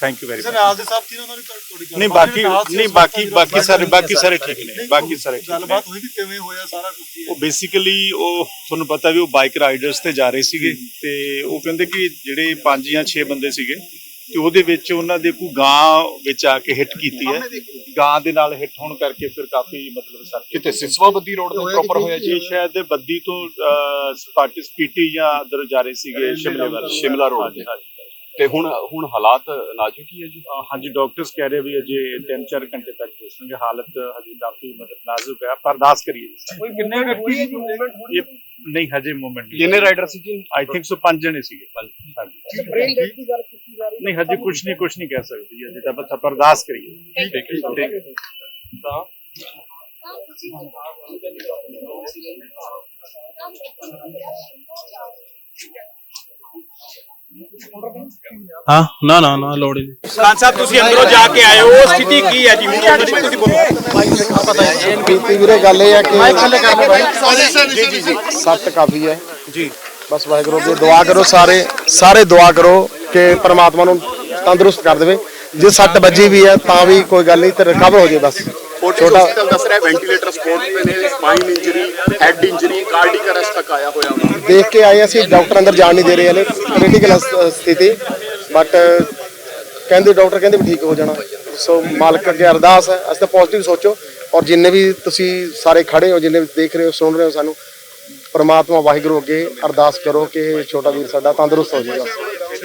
thank you very much ਨਾਲ ਦੇ ਸਾਹਿਬ ਉਹਨਾਂ ਦੀ ਤੁਹਾਡੀ ਨਹੀਂ ਬਾਕੀ ਨਹੀਂ ਬਾਕੀ ਬਾਕੀ ਸਾਰੇ ਬਾਕੀ ਸਾਰੇ। ਠੀਕ ਨੇ। ਬਾਕੀ ਸਾਰੇ ਗੱਲਬਾਤ ਹੋਈ ਕਿ ਕਿਵੇਂ ਹੋਇਆ ਸਾਰਾ ਕੁਝ ਉਹ ਬੇਸਿਕਲੀ ਉਹ ਤੁਹਾਨੂੰ ਪਤਾ ਵੀ ਉਹ ਬਾਈਕ ਰਾਈਡਰਸ ਤੇ ਜਾ ਰਹੇ ਸੀਗੇ ਤੇ ਉਹ ਕਹਿੰਦੇ ਕਿ ਜਿਹੜੇ ਪੰਜ ਜਾਂ 6 ਬੰਦੇ ਸੀਗੇ ਤੇ ਉਹਦੇ ਵਿੱਚ ਉਹਨਾਂ ਦੇ ਕੋਈ ਗਾਂ ਵਿੱਚ ਆ ਕੇ ਹਿੱਟ ਕੀਤੀ ਹੈ। ਗਾਂ ਦੇ ਨਾਲ ਹਿੱਟ ਹੋਣ ਕਰਕੇ ਫਿਰ ਕਾਫੀ ਮਤਲਬ ਸਰ ਕਿਤੇ ਸਿਸਵਾ ਬੱਦੀ ਰੋਡ ਤੇ ਪ੍ਰੋਪਰ ਹੋਇਆ ਜੀ? ਸ਼ਾਇਦ ਬੱਦੀ ਤੋਂ ਪਾਰਟਿਸਪੀਟੀ ਜਾਂ ਅੰਦਰ ਜਾ ਰਹੇ ਸੀਗੇ ਸ਼ਿਮਲੇ ਵੱਲ। ਸ਼ਿਮਲਾ ਹਾਂਜੀ, ਹਾਂਜੀ। ਤੇ ਹੁਣ ਹੁਣ ਹਾਲਾਤ ਨਾਜ਼ੁਕ ਹੀ ਹੈ ਜੀ? ਹਾਂਜੀ ਡਾਕਟਰਸ ਕਹਿ ਰਹੇ ਵੀ ਅਜੇ 3-4 ਘੰਟੇ ਤੱਕ ਦੱਸਣਗੇ ਹਾਲਤ ਹਜੇ ਕਾਫੀ ਮਤਲਬ ਨਾਜ਼ੁਕ ਹੈ ਪਰ ਅਰਦਾਸ ਕਰੀਏ। ਕੋਈ ਕਿੰਨੇ ਵਿਅਕਤੀ ਦੀ ਮੂਵਮੈਂਟ ਇਹ ਨਹੀਂ ਹਜੇ ਮੂਵਮੈਂਟ ਕਿੰਨੇ ਰਾਈਡਰ ਸੀ ਜੀ? ਆਈ ਥਿੰਕ ਸੋ ਪੰਜ ਜਣੇ ਸੀਗੇ। ਹਾਂਜੀ। ਬ੍ਰੇਨ ਡੈਡ ਦੀ ਗੱਲ ਕੀਤੀ ਜਾ ਰਹੀ ਨਹੀਂ ਹਜੇ ਕੁਝ ਨਹੀਂ ਕੁਝ ਨਹੀਂ ਕਹਿ ਸਕਦੇ ਅਜੇ ਤਾਂ ਬਸ ਆਪਾਂ ਅਰਦਾਸ ਕਰੀਏ। ਠੀਕ ਹੈ ਠੀਕ ਹੈ ਤਾਂ? ਹਾਂ ਨਾ ਨਾ ਨਾ ਲੋੜ ਹੀ ਨਹੀਂ। ਖਾਨ ਸਾਹਿਬ ਤੁਸੀਂ ਅੰਦਰੋਂ ਜਾ ਕੇ ਆਏ ਹੋ ਉਹ ਸਥਿਤੀ ਕੀ ਹੈ ਜੀ? ਹੁਣ ਤੁਸੀਂ ਬੋਲੋ। ਬੀਤੀ ਵੀਰੇ ਗੱਲ ਇਹ ਹੈ ਕਿ ਜੀ ਜੀ ਜੀ। ਸੱਟ ਕਾਫੀ ਹੈ। ਜੀ। ਬਸ ਵਾਹਿਗੁਰੂ ਅੱਗੇ ਦੁਆ ਕਰੋ ਸਾਰੇ ਸਾਰੇ ਦੁਆ ਕਰੋ ਕਿ ਪ੍ਰਮਾਤਮਾ ਨੂੰ ਤੰਦਰੁਸਤ ਕਰ ਦੇਵੇ। ਜੇ ਸੱਟ ਵੱਜੀ ਵੀ ਹੈ ਤਾਂ ਵੀ ਕੋਈ ਗੱਲ ਨਹੀਂ ਤੇ ਰਿਕਵਰ ਹੋ ਜੇ ਬਸ। ਛੋਟਾ ਦੱਸ ਰਿਹਾ ਵੈਂਟੀਲੇਟਰ ਸਪੋਰਟ ਤੇ ਨੇ spine injury head injury cardiac arrest ਤੱਕ ਆਇਆ ਹੋਇਆ ਉਹਨਾਂ ਦੇਖ ਕੇ ਆਏ ਅਸੀਂ ਡਾਕਟਰ ਅੰਦਰ ਜਾਣ ਨਹੀਂ ਦੇ ਰਹੇ ਹਲੇ। ਕ੍ਰਿਟੀਕਲ ਸਥਿਤੀ। ਬਟ ਕਹਿੰਦੇ ਡਾਕਟਰ ਕਹਿੰਦੇ ਵੀ ਠੀਕ ਹੋ ਜਾਣਾ। ਸੋ ਮਾਲਕ ਅੱਗੇ ਅਰਦਾਸ ਹੈ। ਅਸੀਂ ਤਾਂ ਪੋਜ਼ਿਟਿਵ ਸੋਚੋ। ਔਰ ਜਿੰਨੇ ਵੀ ਤੁਸੀਂ ਸਾਰੇ ਖੜੇ ਹੋ ਜਿੰਨੇ ਵੀ ਦੇਖ ਰਹੇ ਹੋ ਸੁਣ ਰਹੇ ਹੋ ਸਾਨੂੰ ਪਰਮਾਤਮਾ ਵਾਹਿਗੁਰੂ ਅੱਗੇ ਅਰਦਾਸ ਕਰੋ ਕਿ ਛੋਟਾ ਵੀਰ ਸਾਡਾ ਤੰਦਰੁਸਤ ਹੋ ਜਾਏਗਾ।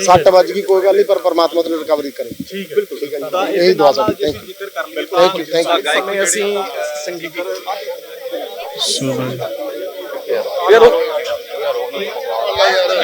ਸੱਟ ਵੱਜ ਗਈ ਕੋਈ ਗੱਲ ਨਹੀਂ ਪਰ ਪਰਮਾਤਮਾ ਤੋਂ ਰਿਕਵਰੀ ਕਰੇ। ਠੀਕ ਬਿਲਕੁਲ। ਠੀਕ ਹੈ ਜੀ। ਇਹੀ ਦੁਆ ਸਾਡੀ। Thank you thank you thank you ਸਮੇਂ ਅਸੀਂ ਸੰਗੀਤ ਯਾਰ Allah yardım.